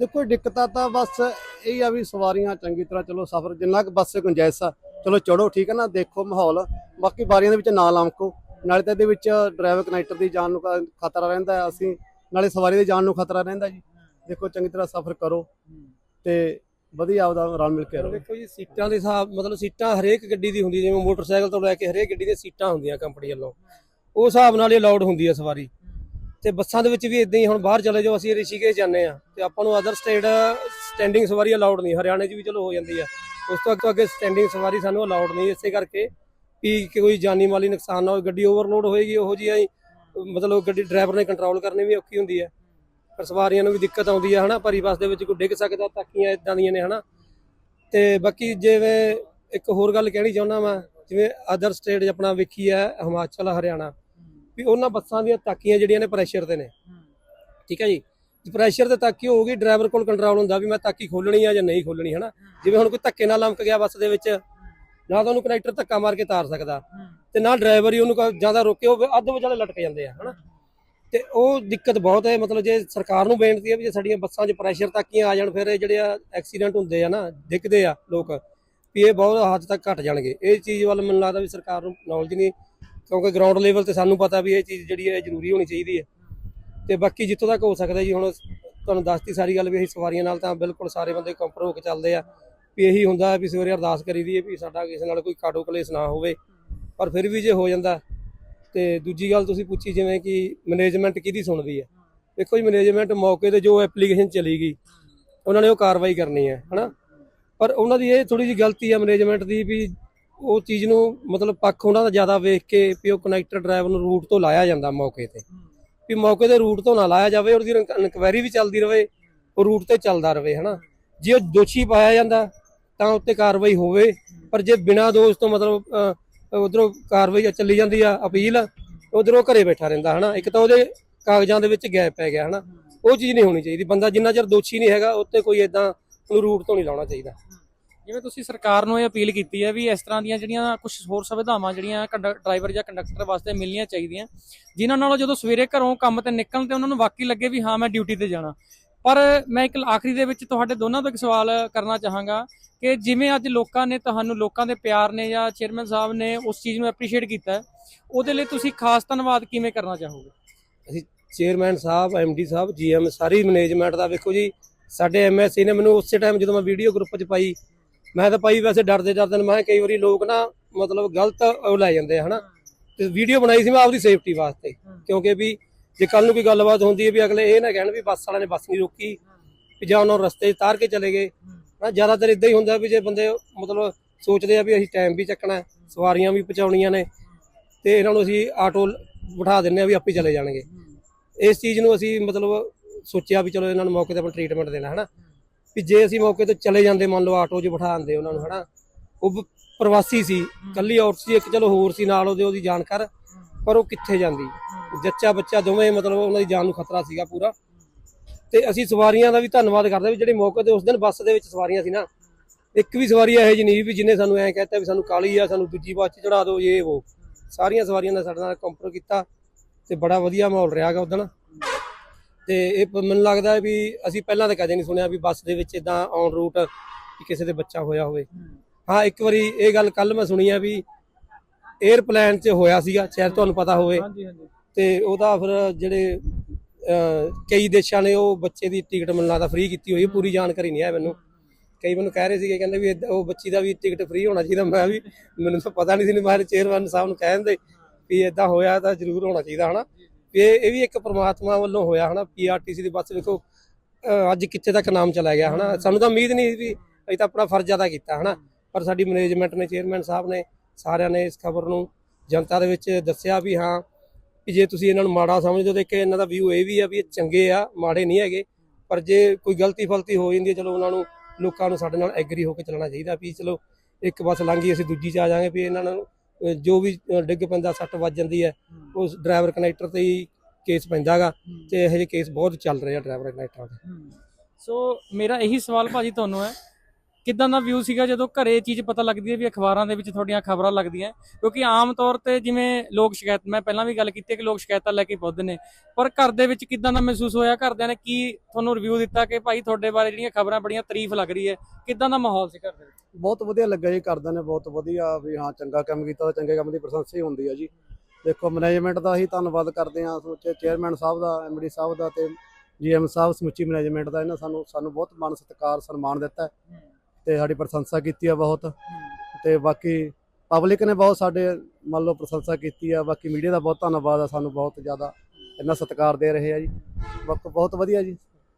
ਦੇਖੋ ਦਿੱਕਤਾਂ ਤਾਂ ਬਸ ਇਹ ਆ ਵੀ ਸਵਾਰੀਆਂ ਚੰਗੀ ਤਰ੍ਹਾਂ ਚਲੋ ਸਫ਼ਰ, ਜਿੰਨਾ ਕੁ ਬੱਸ ਗੁੰਜਾਇਸ਼ ਆ, ਚਲੋ ਚੜੋ, ਠੀਕ ਹੈ ਨਾ, ਦੇਖੋ ਮਾਹੌਲ। ਬਾਕੀ ਬਾਰੀਆਂ ਦੇ ਵਿੱਚ ਨਾ ਲਮਕੋ, ਨਾਲੇ ਤਾਂ ਇਹਦੇ ਵਿੱਚ ਡਰਾਈਵਰ ਕਨੈਕਟਰ ਦੀ ਜਾਨ ਨੂੰ ਖਤਰਾ ਰਹਿੰਦਾ ਅਸੀਂ ਨਾਲੇ ਸਵਾਰੀ ਦੀ ਜਾਨ ਨੂੰ ਖਤਰਾ ਰਹਿੰਦਾ ਜੀ। ਦੇਖੋ ਚੰਗੀ ਤਰ੍ਹਾਂ ਸਫ਼ਰ ਕਰੋ ਤੇ ਵਧੀਆ ਆਪਦਾ ਰਲ ਮਿਲ ਕੇ ਰਹੋ। ਦੇਖੋ ਜੀ ਸੀਟਾਂ ਦੇ ਹਿਸਾਬ ਮਤਲਬ ਸੀਟਾਂ ਹਰੇਕ ਗੱਡੀ ਦੀ ਹੁੰਦੀ ਜਿਵੇਂ ਮੋਟਰਸਾਈਕਲ ਤੋਂ ਲੈ ਕੇ ਹਰੇਕ ਗੱਡੀ ਦੀਆਂ ਸੀਟਾਂ ਹੁੰਦੀਆਂ ਕੰਪਨੀ ਵੱਲੋਂ। ਉਹ ਹਿਸਾਬ ਨਾਲ ਹੀ ਅਲਾਉਡ ਹੁੰਦੀ ਹੈ ਸਵਾਰੀ। ਤੇ ਬੱਸਾਂ ਦੇ ਵਿੱਚ ਵੀ ਇਦਾਂ ਹੀ ਹੁਣ ਬਾਹਰ ਚਲੇ ਜਾਓ ਅਸੀਂ ਰਿਸ਼ੀਕੇਸ਼ ਜਾਂਦੇ ਆ ਤੇ ਆਪਾਂ ਨੂੰ ਅਦਰ ਸਟੇਟ ਸਟੈਂਡਿੰਗ ਸਵਾਰੀ ਅਲਾਉਡ ਨਹੀਂ। ਹਰਿਆਣੇ 'ਚ ਵੀ ਚਲੋ ਹੋ ਜਾਂਦੀ ਆ। ਉਸ ਤੋਂ ਅੱਗੇ ਅੱਗੇ ਸਟੈਂਡਿੰਗ ਸਵਾਰੀ ਸਾਨੂੰ ਅਲਾਉਡ ਨਹੀਂ। ਇਸੇ ਕਰਕੇ ਵੀ ਕਿ ਕੋਈ ਜਾਨੀ ਮਾਲੀ ਨੁਕਸਾਨ ਨਾ ਹੋਵੇ ਗੱਡੀ ਓਵਰਲੋਡ ਹੋਏਗੀ ਉਹੋ ਜਿਹੀ ਮਤਲਬ ਗੱਡੀ ਡਰਾਈਵਰ ਨੇ ਕੰਟਰੋਲ ਕਰਨੀ ਵੀ ਔਖੀ ਹੁੰਦੀ ਹੈ ਪਰ ਸਵਾਰੀਆਂ ਨੂੰ ਵੀ ਦਿੱਕਤ ਆਉਂਦੀ ਹੈ ਹਨਾ? ਭਰੀ ਬੱਸ ਦੇ ਵਿੱਚ ਕੋਈ ਡਿੱਗ ਸਕਦਾ ਤਾਕੀਆਂ ਇਦਾਂ ਦੀਆਂ ਨੇ ਹਨਾ? ਤੇ ਬਾਕੀ ਜਿਵੇਂ ਇੱਕ ਹੋਰ ਗੱਲ ਕਹਿਣੀ ਚਾਹੁੰਦਾ ਮੈਂ ਜਿਵੇਂ ਅਦਰ ਸਟੇਟ ਆਪਣਾ ਵੇਖੀ ਹੈ ਹਿਮਾਚਲ ਹਰਿਆਣਾ ਵੀ ਉਹਨਾਂ ਬੱਸਾਂ ਦੀਆਂ ਤਾਕੀਆਂ ਜਿਹੜੀਆਂ ਨੇ ਪ੍ਰੈਸ਼ਰ ਤੇ ਨੇ। ਠੀਕ ਹੈ ਜੀ? ਪ੍ਰੈਸ਼ਰ ਤੇ ਤਾਕੀ ਹੋਊਗੀ ਡਰਾਈਵਰ ਕੋਲ ਕੰਟਰੋਲ ਹੁੰਦਾ ਵੀ ਮੈਂ ਤਾਕੀ ਖੋਲਣੀ ਆ ਜਾਂ ਨਹੀਂ ਖੋਲਣੀ ਹਨਾ? ਜਿਵੇਂ ਹੁਣ ਕੋਈ ਧੱਕੇ ਨਾਲ ਲੰਮਕ ਗਿਆ ਬੱਸ ਦੇ ਵਿੱਚ ਨਾ ਤਾਂ ਉਹਨੂੰ ਕਨੈਕਟਰ ਧੱਕਾ ਮਾਰ ਕੇ ਤਾਰ ਸਕਦਾ ਤੇ ਨਾ ਡਰਾਈਵਰ ਹੀ ਉਹਨੂੰ ਜ਼ਿਆਦਾ ਰੋਕੇ ਉਹ ਅੱਧ ਵਿਚਾਲੇ ਲਟਕ ਜਾਂਦੇ ਆ ਹਨਾ? ਤੇ ਉਹ ਦਿੱਕਤ ਬਹੁਤ ਹੈ, ਮਤਲਬ ਜੇ ਸਰਕਾਰ ਨੂੰ ਬੇਨਤੀ ਹੈ ਵੀ ਜੇ ਸਾਡੀਆਂ ਬੱਸਾਂ 'ਚ ਪ੍ਰੈਸ਼ਰ ਤੱਕ ਹੀ ਆ ਜਾਣ, ਫਿਰ ਇਹ ਜਿਹੜੇ ਆ ਐਕਸੀਡੈਂਟ ਹੁੰਦੇ ਆ ਨਾ, ਡਿੱਗਦੇ ਆ ਲੋਕ, ਵੀ ਇਹ ਬਹੁਤ ਹੱਦ ਤੱਕ ਘਟ ਜਾਣਗੇ। ਇਹ ਚੀਜ਼ ਵੱਲ ਮੈਨੂੰ ਲੱਗਦਾ ਵੀ ਸਰਕਾਰ ਨੂੰ ਨੌਲੇਜ ਨਹੀਂ, ਕਿਉਂਕਿ ਗਰਾਊਂਡ ਲੈਵਲ ਤੇ ਸਾਨੂੰ ਪਤਾ ਵੀ ਇਹ ਚੀਜ਼ ਜਿਹੜੀ ਹੈ ਜ਼ਰੂਰੀ ਹੋਣੀ ਚਾਹੀਦੀ ਹੈ। ਤੇ ਬਾਕੀ ਜਿੱਥੋਂ ਤੱਕ ਹੋ ਸਕਦਾ ਜੀ, ਹੁਣ ਤੁਹਾਨੂੰ ਦੱਸਤੀ ਸਾਰੀ ਗੱਲ ਵੀ ਅਸੀਂ ਸਵਾਰੀਆਂ ਨਾਲ ਤਾਂ ਬਿਲਕੁਲ ਸਾਰੇ ਬੰਦੇ ਕੰਪਰ ਹੋ ਕੇ ਚੱਲਦੇ ਆ, ਵੀ ਇਹੀ ਹੁੰਦਾ ਵੀ ਸਵੇਰੇ ਅਰਦਾਸ ਕਰੀਦੀ ਹੈ ਵੀ ਸਾਡਾ ਕਿਸੇ ਨਾਲ ਕੋਈ ਕਾਟੋ ਕਲੇਸ਼ ਨਾ ਹੋਵੇ, ਪਰ ਫਿਰ ਵੀ ਜੇ ਹੋ ਜਾਂਦਾ ਤੇ ਦੂਜੀ ਗੱਲ ਤੁਸੀਂ ਪੁੱਛੀ ਜਿਵੇਂ ਕਿ ਮੈਨੇਜਮੈਂਟ ਕਿਹਦੀ ਸੁਣਦੀ ਹੈ? ਦੇਖੋ ਜੀ ਮੈਨੇਜਮੈਂਟ ਮੌਕੇ ਤੇ ਜੋ ਐਪਲੀਕੇਸ਼ਨ ਚਲੀ ਗਈ, ਉਹਨਾਂ ਨੇ ਉਹ ਕਾਰਵਾਈ ਕਰਨੀ ਹੈ, ਹਨਾ? ਪਰ ਉਹਨਾਂ ਦੀ ਇਹ ਥੋੜੀ ਜਿਹੀ ਗਲਤੀ ਹੈ ਮੈਨੇਜਮੈਂਟ ਦੀ ਵੀ ਉਹ ਚੀਜ਼ ਨੂੰ ਮਤਲਬ ਪੱਖ ਉਹਨਾਂ ਦਾ ਜ਼ਿਆਦਾ ਵੇਖ ਕੇ ਵੀ ਉਹ ਕਨੈਕਟਰ ਡਰਾਈਵਰ ਨੂੰ ਰੂਟ ਤੋਂ ਲਾਇਆ ਜਾਂਦਾ ਮੌਕੇ ਤੇ। ਵੀ ਮੌਕੇ ਤੇ ਰੂਟ ਤੋਂ ਨਾ ਲਾਇਆ ਜਾਵੇ, ਉਹਦੀ ਇਨਕੁਆਇਰੀ ਵੀ ਚੱਲਦੀ ਰਵੇ, ਉਹ ਰੂਟ ਤੇ ਚੱਲਦਾ ਰਵੇ, ਹਨਾ? ਜੇ ਉਹ ਦੋਸ਼ੀ ਪਾਇਆ ਜਾਂਦਾ, ਤਾਂ ਉੱਤੇ ਕਾਰਵਾਈ ਹੋਵੇ, ਪਰ ਜੇ ਬਿਨਾਂ ਦੋਸ਼ ਤੋਂ ਮਤਲਬ ਉਧਰੋਂ ਕਾਰਵਾਈ ਚੱਲੀ ਜਾਂਦੀ ਆ ਅਪੀਲ, ਉਧਰੋਂ ਘਰੇ ਬੈਠਾ ਰਹਿੰਦਾ, ਹਨਾ? ਇੱਕ ਤਾਂ ਉਹਦੇ ਕਾਗਜ਼ਾਂ ਦੇ ਵਿੱਚ ਗੈਪ ਪੈ ਗਿਆ, ਹਨਾ? ਉਹ ਚੀਜ਼ ਨਹੀਂ ਹੋਣੀ ਚਾਹੀਦੀ। ਬੰਦਾ ਜਿੰਨਾ ਚਿਰ ਦੋਸ਼ੀ ਨਹੀਂ ਹੈਗਾ, ਉੱਤੇ ਕੋਈ ਇਦਾਂ ਉਹਨੂੰ ਰੂਟ ਤੋਂ ਨਹੀਂ ਲਾਉਣਾ ਚਾਹੀਦਾ। ਜਿਵੇਂ ਤੁਸੀਂ ਸਰਕਾਰ ਨੂੰ ਇਹ ਅਪੀਲ ਕੀਤੀ ਹੈ ਵੀ ਇਸ ਤਰ੍ਹਾਂ ਦੀਆਂ ਜਿਹੜੀਆਂ ਕੁਝ ਹੋਰ ਸੁਵਿਧਾਵਾਂ, ਜਿਹੜੀਆਂ ਡਰਾਈਵਰ ਜਾਂ ਕੰਡਕਟਰ ਵਾਸਤੇ ਮਿਲਣੀਆਂ ਚਾਹੀਦੀਆਂ, ਜਿਨ੍ਹਾਂ ਨਾਲ ਜਦੋਂ ਸਵੇਰੇ ਘਰੋਂ ਕੰਮ ਤੇ ਨਿਕਲਣ ਤੇ ਉਹਨਾਂ ਨੂੰ ਵਾਕਈ ਲੱਗੇ ਵੀ ਹਾਂ, ਮੈਂ ਡਿਊਟੀ ਤੇ ਜਾਣਾ। ਪਰ ਮੈਂ ਇੱਕ ਆਖਰੀ ਦੇ ਵਿੱਚ ਤੁਹਾਡੇ ਦੋਨਾਂ ਤੋਂ ਇੱਕ ਸਵਾਲ ਕਰਨਾ ਚਾਹਾਂਗਾ ਕਿ ਜਿਵੇਂ ਅੱਜ ਲੋਕਾਂ ਨੇ ਤੁਹਾਨੂੰ ਲੋਕਾਂ ਦੇ ਪਿਆਰ ਨੇ ਜਾਂ ਚੇਅਰਮੈਨ ਸਾਹਿਬ ਨੇ ਉਸ ਚੀਜ਼ ਨੂੰ ਐਪਰੀਸ਼ੀਏਟ ਕੀਤਾ ਉਹਦੇ ਲਈ ਤੁਸੀਂ ਖਾਸ ਧੰਨਵਾਦ ਕਿਵੇਂ ਕਰਨਾ ਚਾਹੋਗੇ? ਅਸੀਂ ਚੇਅਰਮੈਨ ਸਾਹਿਬ ਐਮਡੀ ਸਾਹਿਬ ਜੀਐਮ ਸਾਰੀ ਮੈਨੇਜਮੈਂਟ ਦਾ ਵੇਖੋ ਜੀ ਸਾਡੇ ਐਮਐਸਸੀ ਨੇ ਮੈਨੂੰ ਉਸੇ ਟਾਈਮ ਜਦੋਂ ਮੈਂ ਵੀਡੀਓ ਗਰੁੱਪ 'ਚ ਪਾਈ ਮੈਂ ਤਾਂ ਪਾਈ ਵੈਸੇ ਡਰਦੇ ਡਰਦੇ ਨੇ ਮੈਂ ਕਈ ਵਾਰੀ ਲੋਕ ਨਾ ਮਤਲਬ ਗਲਤ ਉਹ ਲੈ ਜਾਂਦੇ ਹਨਾ? ਤੇ ਵੀਡੀਓ ਬਣਾਈ ਸੀ ਮੈਂ ਆਪਦੀ ਸੇਫਟੀ ਵਾਸਤੇ ਕਿਉਂਕਿ ਵੀ ਜੇ ਕੱਲ ਨੂੰ ਕੋਈ ਗੱਲਬਾਤ ਹੁੰਦੀ ਹੈ ਵੀ ਅਗਲੇ ਇਹ ਨਾ ਕਹਿਣ ਵੀ ਬੱਸ ਵਾਲਿਆਂ ਨੇ ਬੱਸ ਨਹੀਂ ਰੋਕੀ ਵੀ ਜਾਂ ਉਹਨਾਂ ਨੂੰ ਰਸਤੇ 'ਚ ਤਾਰ ਕੇ ਚਲੇ ਗਏ। ਨਾ ਜ਼ਿਆਦਾਤਰ ਇਦਾਂ ਹੀ ਹੁੰਦਾ ਵੀ ਜੇ ਬੰਦੇ ਮਤਲਬ ਸੋਚਦੇ ਆ ਵੀ ਅਸੀਂ ਟਾਈਮ ਵੀ ਚੱਕਣਾ ਸਵਾਰੀਆਂ ਵੀ ਪਹੁੰਚਾਉਣੀਆਂ ਨੇ ਤੇ ਇਹਨਾਂ ਨੂੰ ਅਸੀਂ ਆਟੋ ਬਿਠਾ ਦਿੰਨੇ ਆ ਵੀ ਆਪੇ ਚਲੇ ਜਾਣਗੇ। ਇਸ ਚੀਜ਼ ਨੂੰ ਅਸੀਂ ਮਤਲਬ ਸੋਚਿਆ ਵੀ ਚਲੋ ਇਹਨਾਂ ਨੂੰ ਮੌਕੇ ਤੇ ਆਪਣਾ ਟ੍ਰੀਟਮੈਂਟ ਦੇਣਾ ਹਨਾ। ਵੀ ਜੇ ਅਸੀਂ ਮੌਕੇ ਤੇ ਚਲੇ ਜਾਂਦੇ ਮੰਨ ਲਓ ਆਟੋ 'ਚ ਬਿਠਾਉਂਦੇ ਉਹਨਾਂ ਨੂੰ ਹਨਾ। ਉਹ ਪ੍ਰਵਾਸੀ ਸੀ ਕੱਲੀ ਔਰਤ ਸੀ ਇੱਕ ਚਲੋ ਹੋਰ ਸੀ ਨਾਲ ਉਹਦੇ ਉਹਦੀ ਜਾਣਕਾਰ। ਪਰ ਉਹ ਕਿੱਥੇ ਜਾਂਦੀ? ਜੱਚਾ ਬੱਚਾ ਦੋਵੇਂ ਮਤਲਬ ਉਹਨਾਂ ਦੀ ਜਾਨ ਨੂੰ ਖਤਰਾ ਸੀਗਾ ਪੂਰਾ। ਤੇ ਅਸੀਂ ਸਵਾਰੀਆਂ ਦਾ ਵੀ ਧੰਨਵਾਦ ਕਰਦੇ ਵੀ ਜਿਹੜੇ ਮੌਕੇ ਤੇ ਉਸ ਦਿਨ ਬੱਸ ਦੇ ਵਿੱਚ ਸਵਾਰੀਆਂ ਸੀ ਨਾ। ਇੱਕ ਵੀ ਸਵਾਰੀ ਇਹੋ ਜਿਹੀ ਨਹੀਂ ਵੀ ਜਿਹਨੇ ਸਾਨੂੰ ਐਂ ਕਹਿਤਾ ਵੀ ਸਾਨੂੰ ਕਾਲੀ ਆ ਸਾਨੂੰ ਦੂਜੀ ਬੱਸ 'ਚ ਚੜਾ ਦਿਓ ਇਹ ਉਹ। ਸਾਰੀਆਂ ਸਵਾਰੀਆਂ ਨੇ ਸਾਡੇ ਨਾਲ ਕੰਪਰ ਕੀਤਾ ਤੇ ਬੜਾ ਵਧੀਆ ਮਾਹੌਲ ਰਿਹਾਗਾ ਉਦੋਂ ਤੇ ਇਹ ਮੈਨੂੰ ਲੱਗਦਾ ਵੀ ਅਸੀਂ ਪਹਿਲਾਂ ਤਾਂ ਕਦੇ ਨਹੀਂ ਸੁਣਿਆ ਵੀ ਬੱਸ ਦੇ ਵਿੱਚ ਇਦਾਂ ਔਨ ਰੂਟ ਕਿਸੇ ਦੇ ਬੱਚਾ ਹੋਇਆ ਹੋਵੇ। ਹਾਂ। ਇੱਕ ਵਾਰੀ ਇਹ ਗੱਲ ਕੱਲ ਮੈਂ ਸੁਣੀ ਆ ਵੀ 에ਅਰਪਲੇਨ 'ਚ ਹੋਇਆ ਸੀਗਾ ਸ਼ਾਇਦ ਤੁਹਾਨੂੰ ਪਤਾ ਹੋਵੇ। ਹਾਂਜੀ ਹਾਂਜੀ। ਤੇ ਉਹਦਾ ਫਿਰ ਜਿਹੜੇ ਅਹ, ਕਈ ਦੇਸ਼ਾਂ ਨੇ ਉਹ ਬੱਚੇ ਦੀ ਟਿਕਟ ਮੈਨੂੰ ਲੱਗਦਾ ਫ੍ਰੀ ਕੀਤੀ ਹੋਈ ਹੈ ਪੂਰੀ ਜਾਣਕਾਰੀ ਨਹੀਂ ਹੈ ਮੈਨੂੰ। ਕਈ ਮੈਨੂੰ ਕਹਿ ਰਹੇ ਸੀਗੇ ਕਹਿੰਦੇ ਵੀ ਏਦਾਂ ਉਹ ਬੱਚੀ ਦਾ ਵੀ ਟਿਕਟ ਫ੍ਰੀ ਹੋਣਾ ਚਾਹੀਦਾ। ਮੈਂ ਵੀ ਮੈਨੂੰ ਤਾਂ ਪਤਾ ਨਹੀਂ ਸੀ ਮੈਂ ਚੇਅਰਮੈਨ ਸਾਹਿਬ ਨੂੰ ਕਹਿੰਦੇ ਵੀ ਇਦਾਂ ਹੋਇਆ ਤਾਂ ਜ਼ਰੂਰ ਹੋਣਾ ਚਾਹੀਦਾ ਹਨਾ। ਵੀ ਇਹ ਇਹ ਵੀ ਇੱਕ ਪ੍ਰਮਾਤਮਾ ਵੱਲੋਂ ਹੋਇਆ ਹਨਾ ਪੀਆਰਟੀਸੀ ਦੀ ਬੱਸ ਵੇਖੋ ਅਹ, ਅੱਜ ਕਿੱਥੇ ਤੱਕ ਨਾਮ ਚਲਾ ਗਿਆ ਹਨਾ। ਸਾਨੂੰ ਤਾਂ ਉਮੀਦ ਨਹੀਂ ਸੀ ਵੀ ਅਸੀਂ ਤਾਂ ਆਪਣਾ ਫਰਜ਼ ਅਦਾ ਕੀਤਾ ਹਨਾ। ਪਰ ਸਾਡੀ ਮੈਨੇਜਮੈਂਟ ਨੇ ਚੇਅਰਮੈਨ ਸਾਹਿਬ ਨੇ ਸਾਰਿਆਂ ਨੇ ਇਸ ਖਬਰ ਨੂੰ ਜਨਤਾ ਦੇ ਵਿੱਚ ਦੱਸਿਆ ਵੀ ਹਾਂ ਕਿ ਜੇ ਤੁਸੀਂ ਇਹਨਾਂ ਨੂੰ ਮਾੜਾ ਸਮਝਦੇ ਹੋ ਤਾਂ ਇੱਕ ਇਹਨਾਂ ਦਾ ਵਿਊ ਇਹ ਵੀ ਆ ਵੀ ਇਹ ਚੰਗੇ ਆ ਮਾੜੇ ਨਹੀਂ ਹੈਗੇ। ਪਰ ਜੇ ਕੋਈ ਗਲਤੀ ਫਲਤੀ ਹੋ ਜਾਂਦੀ ਹੈ ਚਲੋ ਉਹਨਾਂ ਨੂੰ ਲੋਕਾਂ ਨੂੰ ਸਾਡੇ ਨਾਲ ਐਗਰੀ ਹੋ ਕੇ ਚੱਲਣਾ ਚਾਹੀਦਾ ਵੀ ਚਲੋ ਇੱਕ ਬੱਸ ਲੰਘੀ ਅਸੀਂ ਦੂਜੀ ਚ ਆ ਜਾਾਂਗੇ ਵੀ ਇਹਨਾਂ ਨੂੰ ਜੋ ਵੀ ਡਿੱਗ ਪੈਂਦਾ ਸੱਟ ਵੱਜ ਜਾਂਦੀ ਹੈ ਉਸ ਡਰਾਈਵਰ ਕਨੈਕਟਰ ਤੇ ਹੀ ਕੇਸ ਪੈਂਦਾਗਾ ਤੇ ਇਹੋ ਜਿਹੇ ਕੇਸ ਬਹੁਤ ਚੱਲ ਰਹੇ ਡਰਾਈਵਰ ਕਨੈਕਟਰਾਂ ਦੇ ਸੋ ਮੇਰਾ ਇਹੀ ਸਵਾਲ ਭਾਜੀ ਤੁਹਾਨੂੰ ਹੈ ਕਿੱਦਾਂ ਦਾ ਵਿਊ ਸੀਗਾ ਜਦੋਂ ਘਰੇ ਇਹ ਚੀਜ਼ ਪਤਾ ਲੱਗਦੀ ਹੈ ਵੀ ਅਖਬਾਰਾਂ ਦੇ ਵਿੱਚ ਤੁਹਾਡੀਆਂ ਖਬਰਾਂ ਲੱਗਦੀਆਂ? ਕਿਉਂਕਿ ਆਮ ਤੌਰ ਤੇ ਜਿਵੇਂ ਲੋਕ ਸ਼ਿਕਾਇਤ, ਮੈਂ ਪਹਿਲਾਂ ਵੀ ਗੱਲ ਕੀਤੀ ਹੈ ਕਿ ਲੋਕ ਸ਼ਿਕਾਇਤਾਂ ਲੈ ਕੇ ਪਹੁੰਚਦੇ ਨੇ। ਪਰ ਘਰ ਦੇ ਵਿੱਚ ਕਿੱਦਾਂ ਦਾ ਮਹਿਸੂਸ ਹੋਇਆ? ਘਰਦਿਆਂ ਨੇ ਕੀ ਤੁਹਾਨੂੰ ਰਿਵਿਊ ਦਿੱਤਾ ਕਿ ਭਾਈ ਤੁਹਾਡੇ ਬਾਰੇ ਜਿਹੜੀਆਂ ਖਬਰਾਂ ਬੜੀਆਂ ਤਾਰੀਫ ਲੱਗ ਰਹੀ ਹੈ? ਕਿੱਦਾਂ ਦਾ ਮਾਹੌਲ ਸੀ ਘਰ ਦੇ ਵਿੱਚ? ਬਹੁਤ ਵਧੀਆ ਲੱਗਾ ਜੀ ਕਰਦਾ ਨੇ ਬਹੁਤ ਵਧੀਆ ਵੀ ਹਾਂ, ਚੰਗਾ ਕੰਮ ਕੀਤਾ ਤਾਂ ਚੰਗੇ ਕੰਮ ਦੀ ਪ੍ਰਸ਼ੰਸਾ ਹੀ ਹੁੰਦੀ ਆ ਜੀ। ਦੇਖੋ ਮੈਨੇਜਮੈਂਟ ਦਾ ਹੀ ਧੰਨਵਾਦ ਕਰਦੇ ਆ ਸੋਚੇ ਚੇਅਰਮੈਨ ਸਾਹਿਬ ਦਾ ਐਮਡੀ ਸਾਹਿਬ ਦਾ ਤੇ ਜੀਐਮ ਸਾਹਿਬ ਸਮੁੱਚੀ ਮੈਨੇਜਮੈਂਟ ਦਾ ਇਹਨਾਂ ਸਾਨੂੰ ਸਾਨੂੰ ਬਹੁਤ ਮਾਣ, ਸਤਿਕਾਰ, ਸਨਮਾਨ ਦਿੱਤਾ ਹੈ। ਤੇ ਸਾਡੀ ਪ੍ਰਸ਼ੰਸਾ ਕੀਤੀ ਆ ਬਹੁਤ। ਤੇ ਬਾਕੀ ਪਬਲਿਕ ਨੇ ਬਹੁਤ ਸਾਡੇ ਮੰਨ ਲਓ ਪ੍ਰਸ਼ੰਸਾ ਕੀਤੀ ਆ। ਬਾਕੀ ਮੀਡੀਆ ਦਾ ਬਹੁਤ ਧੰਨਵਾਦ ਆ ਸਾਨੂੰ ਬਹੁਤ ਜ਼ਿਆਦਾ ਇੰਨਾ ਸਤਿਕਾਰ ਦੇ ਰਹੇ ਆ ਜੀ। ਬਾਕੀ ਬਹੁਤ ਵਧੀਆ ਜੀ।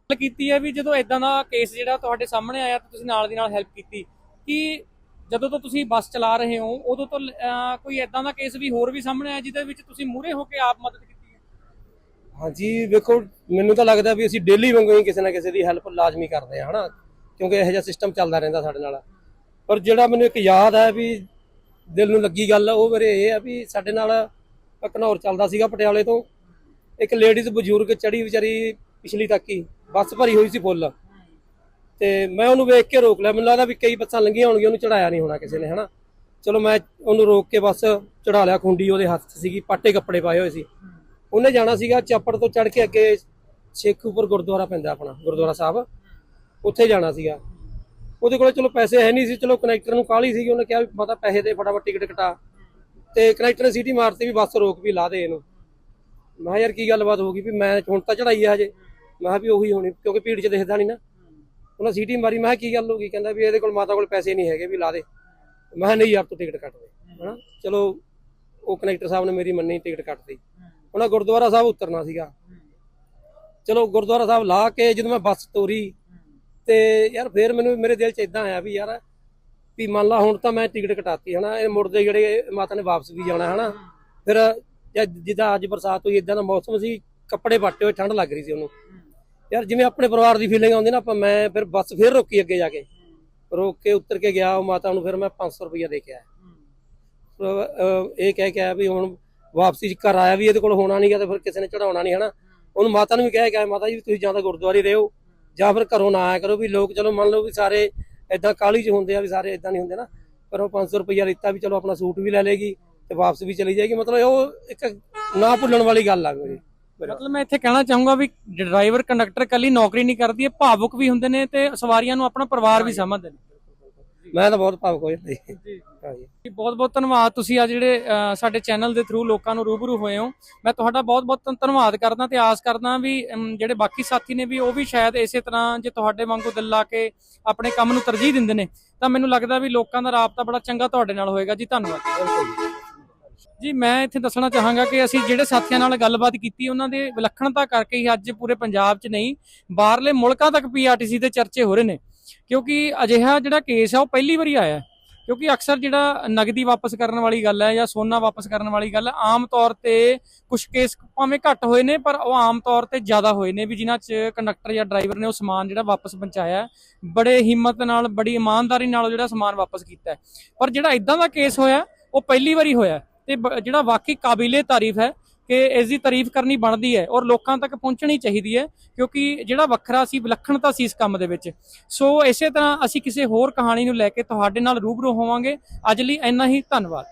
ਗੱਲ ਕੀਤੀ ਹੈ ਵੀ ਜਦੋਂ ਇਦਾਂ ਦਾ ਕੇਸ ਜਿਹੜਾ ਤੁਹਾਡੇ ਸਾਹਮਣੇ ਆਇਆ ਤਾਂ ਤੁਸੀਂ ਨਾਲ ਦੀ ਨਾਲ ਹੈਲਪ ਕੀਤੀ ਕਿ ਜਦੋਂ ਤੋਂ ਤੁਸੀਂ ਬੱਸ ਚਲਾ ਰਹੇ ਹੋ ਉਦੋਂ ਤੋਂ ਕੋਈ ਇਦਾਂ ਦਾ ਕੇਸ ਵੀ ਹੋਰ ਵੀ ਸਾਹਮਣੇ ਆਇਆ ਜਿਹਦੇ ਵਿੱਚ ਤੁਸੀਂ ਮੂਹਰੇ ਹੋ ਕੇ ਆਪ ਮਦਦ ਕੀਤੀ? ਹੈ ਹਾਂਜੀ ਵੇਖੋ ਮੈਨੂੰ ਤਾਂ ਲੱਗਦਾ ਵੀ ਅਸੀਂ ਡੇਲੀ ਵਾਂਗੂ ਹੀ ਕਿਸੇ ਨਾ ਕਿਸੇ ਦੀ ਹੈਲਪ ਲਾਜ਼ਮੀ ਕਰਦੇ ਆ ਹਨਾ? ਕਿਉਂਕਿ ਇਹੋ ਜਿਹਾ ਸਿਸਟਮ ਚੱਲਦਾ ਰਹਿੰਦਾ ਸਾਡੇ ਨਾਲ। ਪਰ ਜਿਹੜਾ ਮੈਨੂੰ ਇੱਕ ਯਾਦ ਹੈ ਵੀ ਦਿਲ ਨੂੰ ਲੱਗੀ ਗੱਲ, ਉਹ ਮੇਰੇ ਇਹ ਆ ਵੀ ਸਾਡੇ ਨਾਲ ਘਨੌਰ ਚੱਲਦਾ ਸੀਗਾ ਪਟਿਆਲੇ ਤੋਂ। ਇੱਕ ਲੇਡੀਜ਼ ਬਜ਼ੁਰਗ ਚੜੀ ਵਿਚਾਰੀ ਪਿਛਲੀ ਤੱਕ ਹੀ, ਬੱਸ ਭਰੀ ਹੋਈ ਸੀ ਫੁੱਲ। ਤੇ ਮੈਂ ਉਹਨੂੰ ਵੇਖ ਕੇ ਰੋਕ ਲਿਆ, ਮੈਨੂੰ ਲੱਗਦਾ ਵੀ ਕਈ ਬੱਸਾਂ ਲੰਘੀਆਂ ਹੋਣਗੀਆਂ, ਉਹਨੂੰ ਚੜਾਇਆ ਨਹੀਂ ਹੋਣਾ ਕਿਸੇ ਨੇ, ਹਨਾ? ਚਲੋ ਮੈਂ ਉਹਨੂੰ ਰੋਕ ਕੇ ਬੱਸ ਚੜਾ ਲਿਆ ਖੁੰਡੀ, ਉਹਦੇ ਹੱਥ 'ਚ ਸੀਗੀ, ਪਾਟੇ ਕੱਪੜੇ ਪਾਏ ਹੋਏ ਸੀ। ਉਹਨੇ ਜਾਣਾ ਸੀਗਾ ਚਾਪੜ ਤੋਂ ਚੜ ਕੇ ਅੱਗੇ ਸ਼ੇਖੂਪੁਰ ਗੁਰਦੁਆਰਾ ਪੈਂਦਾ ਆਪਣਾ, ਗੁਰਦੁਆਰਾ ਸਾਹਿਬ। ਉੱਥੇ ਜਾਣਾ ਸੀਗਾ। ਉਹਦੇ ਕੋਲ ਚਲੋ ਪੈਸੇ ਹੈ ਨਹੀਂ ਸੀ, ਚਲੋ ਕਨੈਕਟਰ ਨੂੰ ਕਾਹਲੀ ਸੀਗੀ, ਉਹਨੇ ਕਿਹਾ ਵੀ ਮਾਤਾ ਪੈਸੇ ਦੇ, ਫਟਾਫਟ ਟਿਕਟ ਕਟਾ। ਤੇ ਕਨੈਕਟਰ ਨੇ ਸੀਟੀ ਮਾਰਤੀ ਵੀ ਬੱਸ ਰੋਕ ਵੀ ਲਾ ਦੇ ਇਹਨੂੰ। ਮੈਂ ਕਿਹਾ ਯਾਰ ਕੀ ਗੱਲਬਾਤ ਹੋ ਗਈ ਵੀ ਮੈਂ ਹੁਣ ਤਾਂ ਚੜਾਈ ਆ ਹਜੇ। ਮੈਂ ਕਿਹਾ ਵੀ ਉਹੀ ਹੋਣੀ, ਕਿਉਂਕਿ ਭੀੜ 'ਚ ਦਿਖਦਾ ਨਹੀਂ ਨਾ। ਉਹਨਾਂ ਸੀਟੀ ਮਾਰੀ, ਮੈਂ ਕਿਹਾ ਕੀ ਗੱਲ ਹੋ ਗਈ? ਕਹਿੰਦਾ ਵੀ ਇਹਦੇ ਕੋਲ ਮਾਤਾ ਕੋਲ ਪੈਸੇ ਨਹੀਂ ਹੈਗੇ ਵੀ ਲਾ ਦੇ। ਮੈਂ ਕਿਹਾ ਨਹੀਂ ਯਾਰ ਤੂੰ ਟਿਕਟ ਕੱਟ ਦੇ। ਹਨਾ? ਚਲੋ ਉਹ ਕਨੈਕਟਰ ਸਾਹਿਬ ਨੇ ਮੇਰੀ ਮੰਨੀ ਟਿਕਟ ਕੱਟਦੀ ਉਹਨਾਂ ਗੁਰਦੁਆਰਾ ਸਾਹਿਬ ਉਤਰਨਾ ਸੀਗਾ। ਚਲੋ ਗੁਰਦੁਆਰਾ ਸਾਹਿਬ ਲਾ ਕੇ ਜਦੋਂ ਮੈਂ ਬੱਸ ਤੋਰੀ ਤੇ ਯਾਰ ਫੇਰ ਮੈਨੂੰ ਮੇਰੇ ਦਿਲ 'ਚ ਇਦਾਂ ਆਇਆ ਵੀ ਯਾਰ ਵੀ ਮੰਨ ਲਾ ਹੁਣ ਤਾਂ ਮੈਂ ਟਿਕਟ ਕਟਾਤੀ ਹਨਾ? ਇਹ ਮੁੜਦੇ ਜਿਹੜੇ ਮਾਤਾ ਨੇ ਵਾਪਸ ਵੀ ਜਾਣਾ ਹਨਾ? ਫਿਰ ਜਿੱਦਾਂ ਅੱਜ ਬਰਸਾਤ ਹੋਈ ਇਦਾਂ ਦਾ ਮੌਸਮ ਸੀ ਕੱਪੜੇ ਵੱਟੇ ਹੋਏ ਠੰਡ ਲੱਗ ਰਹੀ ਸੀ ਉਹਨੂੰ। ਯਾਰ ਜਿਵੇਂ ਆਪਣੇ ਪਰਿਵਾਰ ਦੀ ਫੀਲਿੰਗ ਆਉਂਦੀ ਨਾ ਆਪਾਂ ਮੈਂ ਫਿਰ ਬੱਸ ਫਿਰ ਰੋਕੀ ਅੱਗੇ ਜਾ ਕੇ। ਰੋਕ ਕੇ ਉੱਤਰ ਕੇ ਗਿਆ ਉਹ ਮਾਤਾ ਨੂੰ ਫਿਰ ਮੈਂ 500 ਰੁਪਇਆ ਦੇ ਕੇ ਆਇਆ। ਫਿਰ, ਇਹ ਕਹਿ ਕੇ ਆਇਆ ਵੀ ਹੁਣ ਵਾਪਸੀ 'ਚ ਘਰ ਆਇਆ ਵੀ ਇਹਦੇ ਕੋਲ ਹੋਣਾ ਨਹੀਂਗਾ ਤੇ ਫਿਰ ਕਿਸੇ ਨੇ ਚੜਾਉਣਾ ਨਹੀਂ ਹਨਾ? ਉਹਨੂੰ ਮਾਤਾ ਨੂੰ ਵੀ ਕਹਿ ਕੇ ਆਇਆ ਮਾਤਾ ਜੀ ਤੁਸੀਂ ਜਾਂ ਤਾਂ ਗੁਰਦੁਆਰੇ ਰਹੋ ਜਾਂ ਫਿਰ ਘਰੋਂ ਨਾ ਆਇਆ ਕਰੋ ਵੀ ਲੋਕ ਚਲੋ ਮੰਨ ਲਓ ਵੀ ਸਾਰੇ ਇਦਾਂ ਕਾਲੀ 'ਚ ਹੁੰਦੇ ਆ ਵੀ ਸਾਰੇ ਇਦਾਂ ਨਹੀਂ ਹੁੰਦੇ ਨਾ ਪਰ ਉਹ 500 ਰੁਪਇਆ ਲਿੱਤਾ ਵੀ ਚਲੋ ਆਪਣਾ ਸੂਟ ਵੀ ਲੈ ਲੇਗੀ ਤੇ ਵਾਪਸ ਵੀ ਚਲੀ ਜਾਏਗੀ। ਮਤਲਬ ਉਹ ਇੱਕ ਨਾ ਭੁੱਲਣ ਵਾਲੀ ਗੱਲ ਆ ਮੇਰੀ ਮਤਲਬ ਮੈਂ ਇੱਥੇ ਕਹਿਣਾ ਚਾਹੂੰਗਾ ਵੀ ਡਰਾਈਵਰ ਕੰਡਕਟਰ ਕੱਲੀ ਨੌਕਰੀ ਨਹੀਂ ਕਰਦੀ ਇਹ ਭਾਵੁਕ ਵੀ ਹੁੰਦੇ ਨੇ ਤੇ ਸਵਾਰੀਆਂ ਨੂੰ ਆਪਣਾ ਪਰਿਵਾਰ ਵੀ ਸਮਝਦੇ ਨੇ। ਮੈਂ ਤਾਂ ਬਹੁਤ ਭਾਵੁਕ ਹੋ ਜਾਂਦਾ ਜੀ। ਜੀ। ਹਾਂਜੀ। ਬਹੁਤ ਬਹੁਤ ਧੰਨਵਾਦ ਤੁਸੀਂ ਆ ਜਿਹੜੇ ਅ, ਸਾਡੇ ਚੈਨਲ ਦੇ ਥਰੂ ਲੋਕਾਂ ਨੂੰ ਰੂਬਰੂ ਹੋਏ ਹੋ। ਮੈਂ ਤੁਹਾਡਾ ਬਹੁਤ ਬਹੁਤ ਧੰਨ- ਧੰਨਵਾਦ ਕਰਦਾ ਤੇ ਆਸ ਕਰਦਾ ਵੀ ਅਮ, ਜਿਹੜੇ ਬਾਕੀ ਸਾਥੀ ਨੇ ਵੀ ਉਹ ਵੀ ਸ਼ਾਇਦ ਇਸੇ ਤਰ੍ਹਾਂ ਜੇ ਤੁਹਾਡੇ ਵਾਂਗੂ ਦਿਲ ਲਾ ਕੇ ਆਪਣੇ ਕੰਮ ਨੂੰ ਤਰਜੀਹ ਦਿੰਦੇ ਨੇ ਤਾਂ ਮੈਨੂੰ ਲੱਗਦਾ ਵੀ ਲੋਕਾਂ ਦਾ ਰਾਬਤਾ ਬੜਾ ਚੰਗਾ ਤੁਹਾਡੇ ਨਾਲ ਹੋਏਗਾ ਜੀ। ਧੰਨਵਾਦ। ਜੀ। ਮੈਂ ਇੱਥੇ ਦੱਸਣਾ ਚਾਹਾਂਗਾ ਕਿ ਅਸੀਂ ਜਿਹੜੇ ਸਾਥੀਆਂ ਨਾਲ ਗੱਲਬਾਤ ਕੀਤੀ ਉਹਨਾਂ ਦੇ ਵਿਲੱਖਣਤਾ ਕਰਕੇ ਹੀ ਅੱਜ ਪੂਰੇ ਪੰਜਾਬ 'ਚ ਨਹੀਂ ਬਾਹਰਲੇ ਮੁਲਕਾਂ ਤੱਕ ਪੀਆਰਟੀਸੀ ਦੇ ਚਰਚੇ ਹੋ ਰਹੇ ਨੇ। ਕਿਉਂਕਿ ਅਜਿਹਾ ਜਿਹੜਾ ਕੇਸ ਆ ਉਹ ਪਹਿਲੀ ਵਾਰੀ ਆਇਆ ਕਿਉਂਕਿ ਅਕਸਰ ਜਿਹੜਾ ਨਗਦੀ ਵਾਪਸ ਕਰਨ ਵਾਲੀ ਗੱਲ ਹੈ ਜਾਂ ਸੋਨਾ ਵਾਪਸ ਕਰਨ ਵਾਲੀ ਗੱਲ ਹੈ, ਆਮ ਤੌਰ ਤੇ ਕੁਝ ਕੇਸ ਭਾਵੇਂ ਘੱਟ ਹੋਏ ਨੇ ਪਰ ਉਹ ਆਮ ਤੌਰ ਤੇ ਜ਼ਿਆਦਾ ਹੋਏ ਨੇ ਵੀ ਜਿਨ੍ਹਾਂ 'ਚ ਕੰਡਕਟਰ ਜਾਂ ਡਰਾਈਵਰ ਨੇ ਉਹ ਸਮਾਨ ਜਿਹੜਾ ਵਾਪਸ ਪਹੁੰਚਾਇਆ ਬੜੇ ਹਿੰਮਤ ਨਾਲ ਬੜੀ ਇਮਾਨਦਾਰੀ ਨਾਲ ਉਹ ਜਿਹੜਾ ਸਮਾਨ ਵਾਪਸ ਕੀਤਾ ਪਰ ਜਿਹੜਾ ਇਦਾਂ ਦਾ ਕੇਸ ਹੋਇਆ ਉਹ ਪਹਿਲੀ ਵਾਰੀ ਹੋਇਆ ਹੈ ਤੇ ਬ- ਜਿਹੜਾ ਵਾਕਈ ਕਾਬਿਲੇ ਤਾਰੀਫ ਹੈ ਕਿ ਇਸ ਦੀ ਤਾਰੀਫ ਕਰਨੀ ਬਣਦੀ ਹੈ ਔਰ ਲੋਕਾਂ ਤੱਕ ਪਹੁੰਚਣੀ ਚਾਹੀਦੀ ਹੈ, ਕਿਉਂਕਿ ਜਿਹੜਾ ਵੱਖਰਾ ਸੀ ਵਿਲੱਖਣਤਾ ਸੀ ਇਸ ਕੰਮ ਦੇ ਵਿੱਚ। ਸੋ ਇਸੇ ਤਰ੍ਹਾਂ ਅਸੀਂ ਕਿਸੇ ਹੋਰ ਕਹਾਣੀ ਨੂੰ ਲੈ ਕੇ ਤੁਹਾਡੇ ਨਾਲ ਰੂਬਰੂ ਹੋਵਾਂਗੇ। ਅੱਜ ਲਈ ਇੰਨਾ ਹੀ, ਧੰਨਵਾਦ।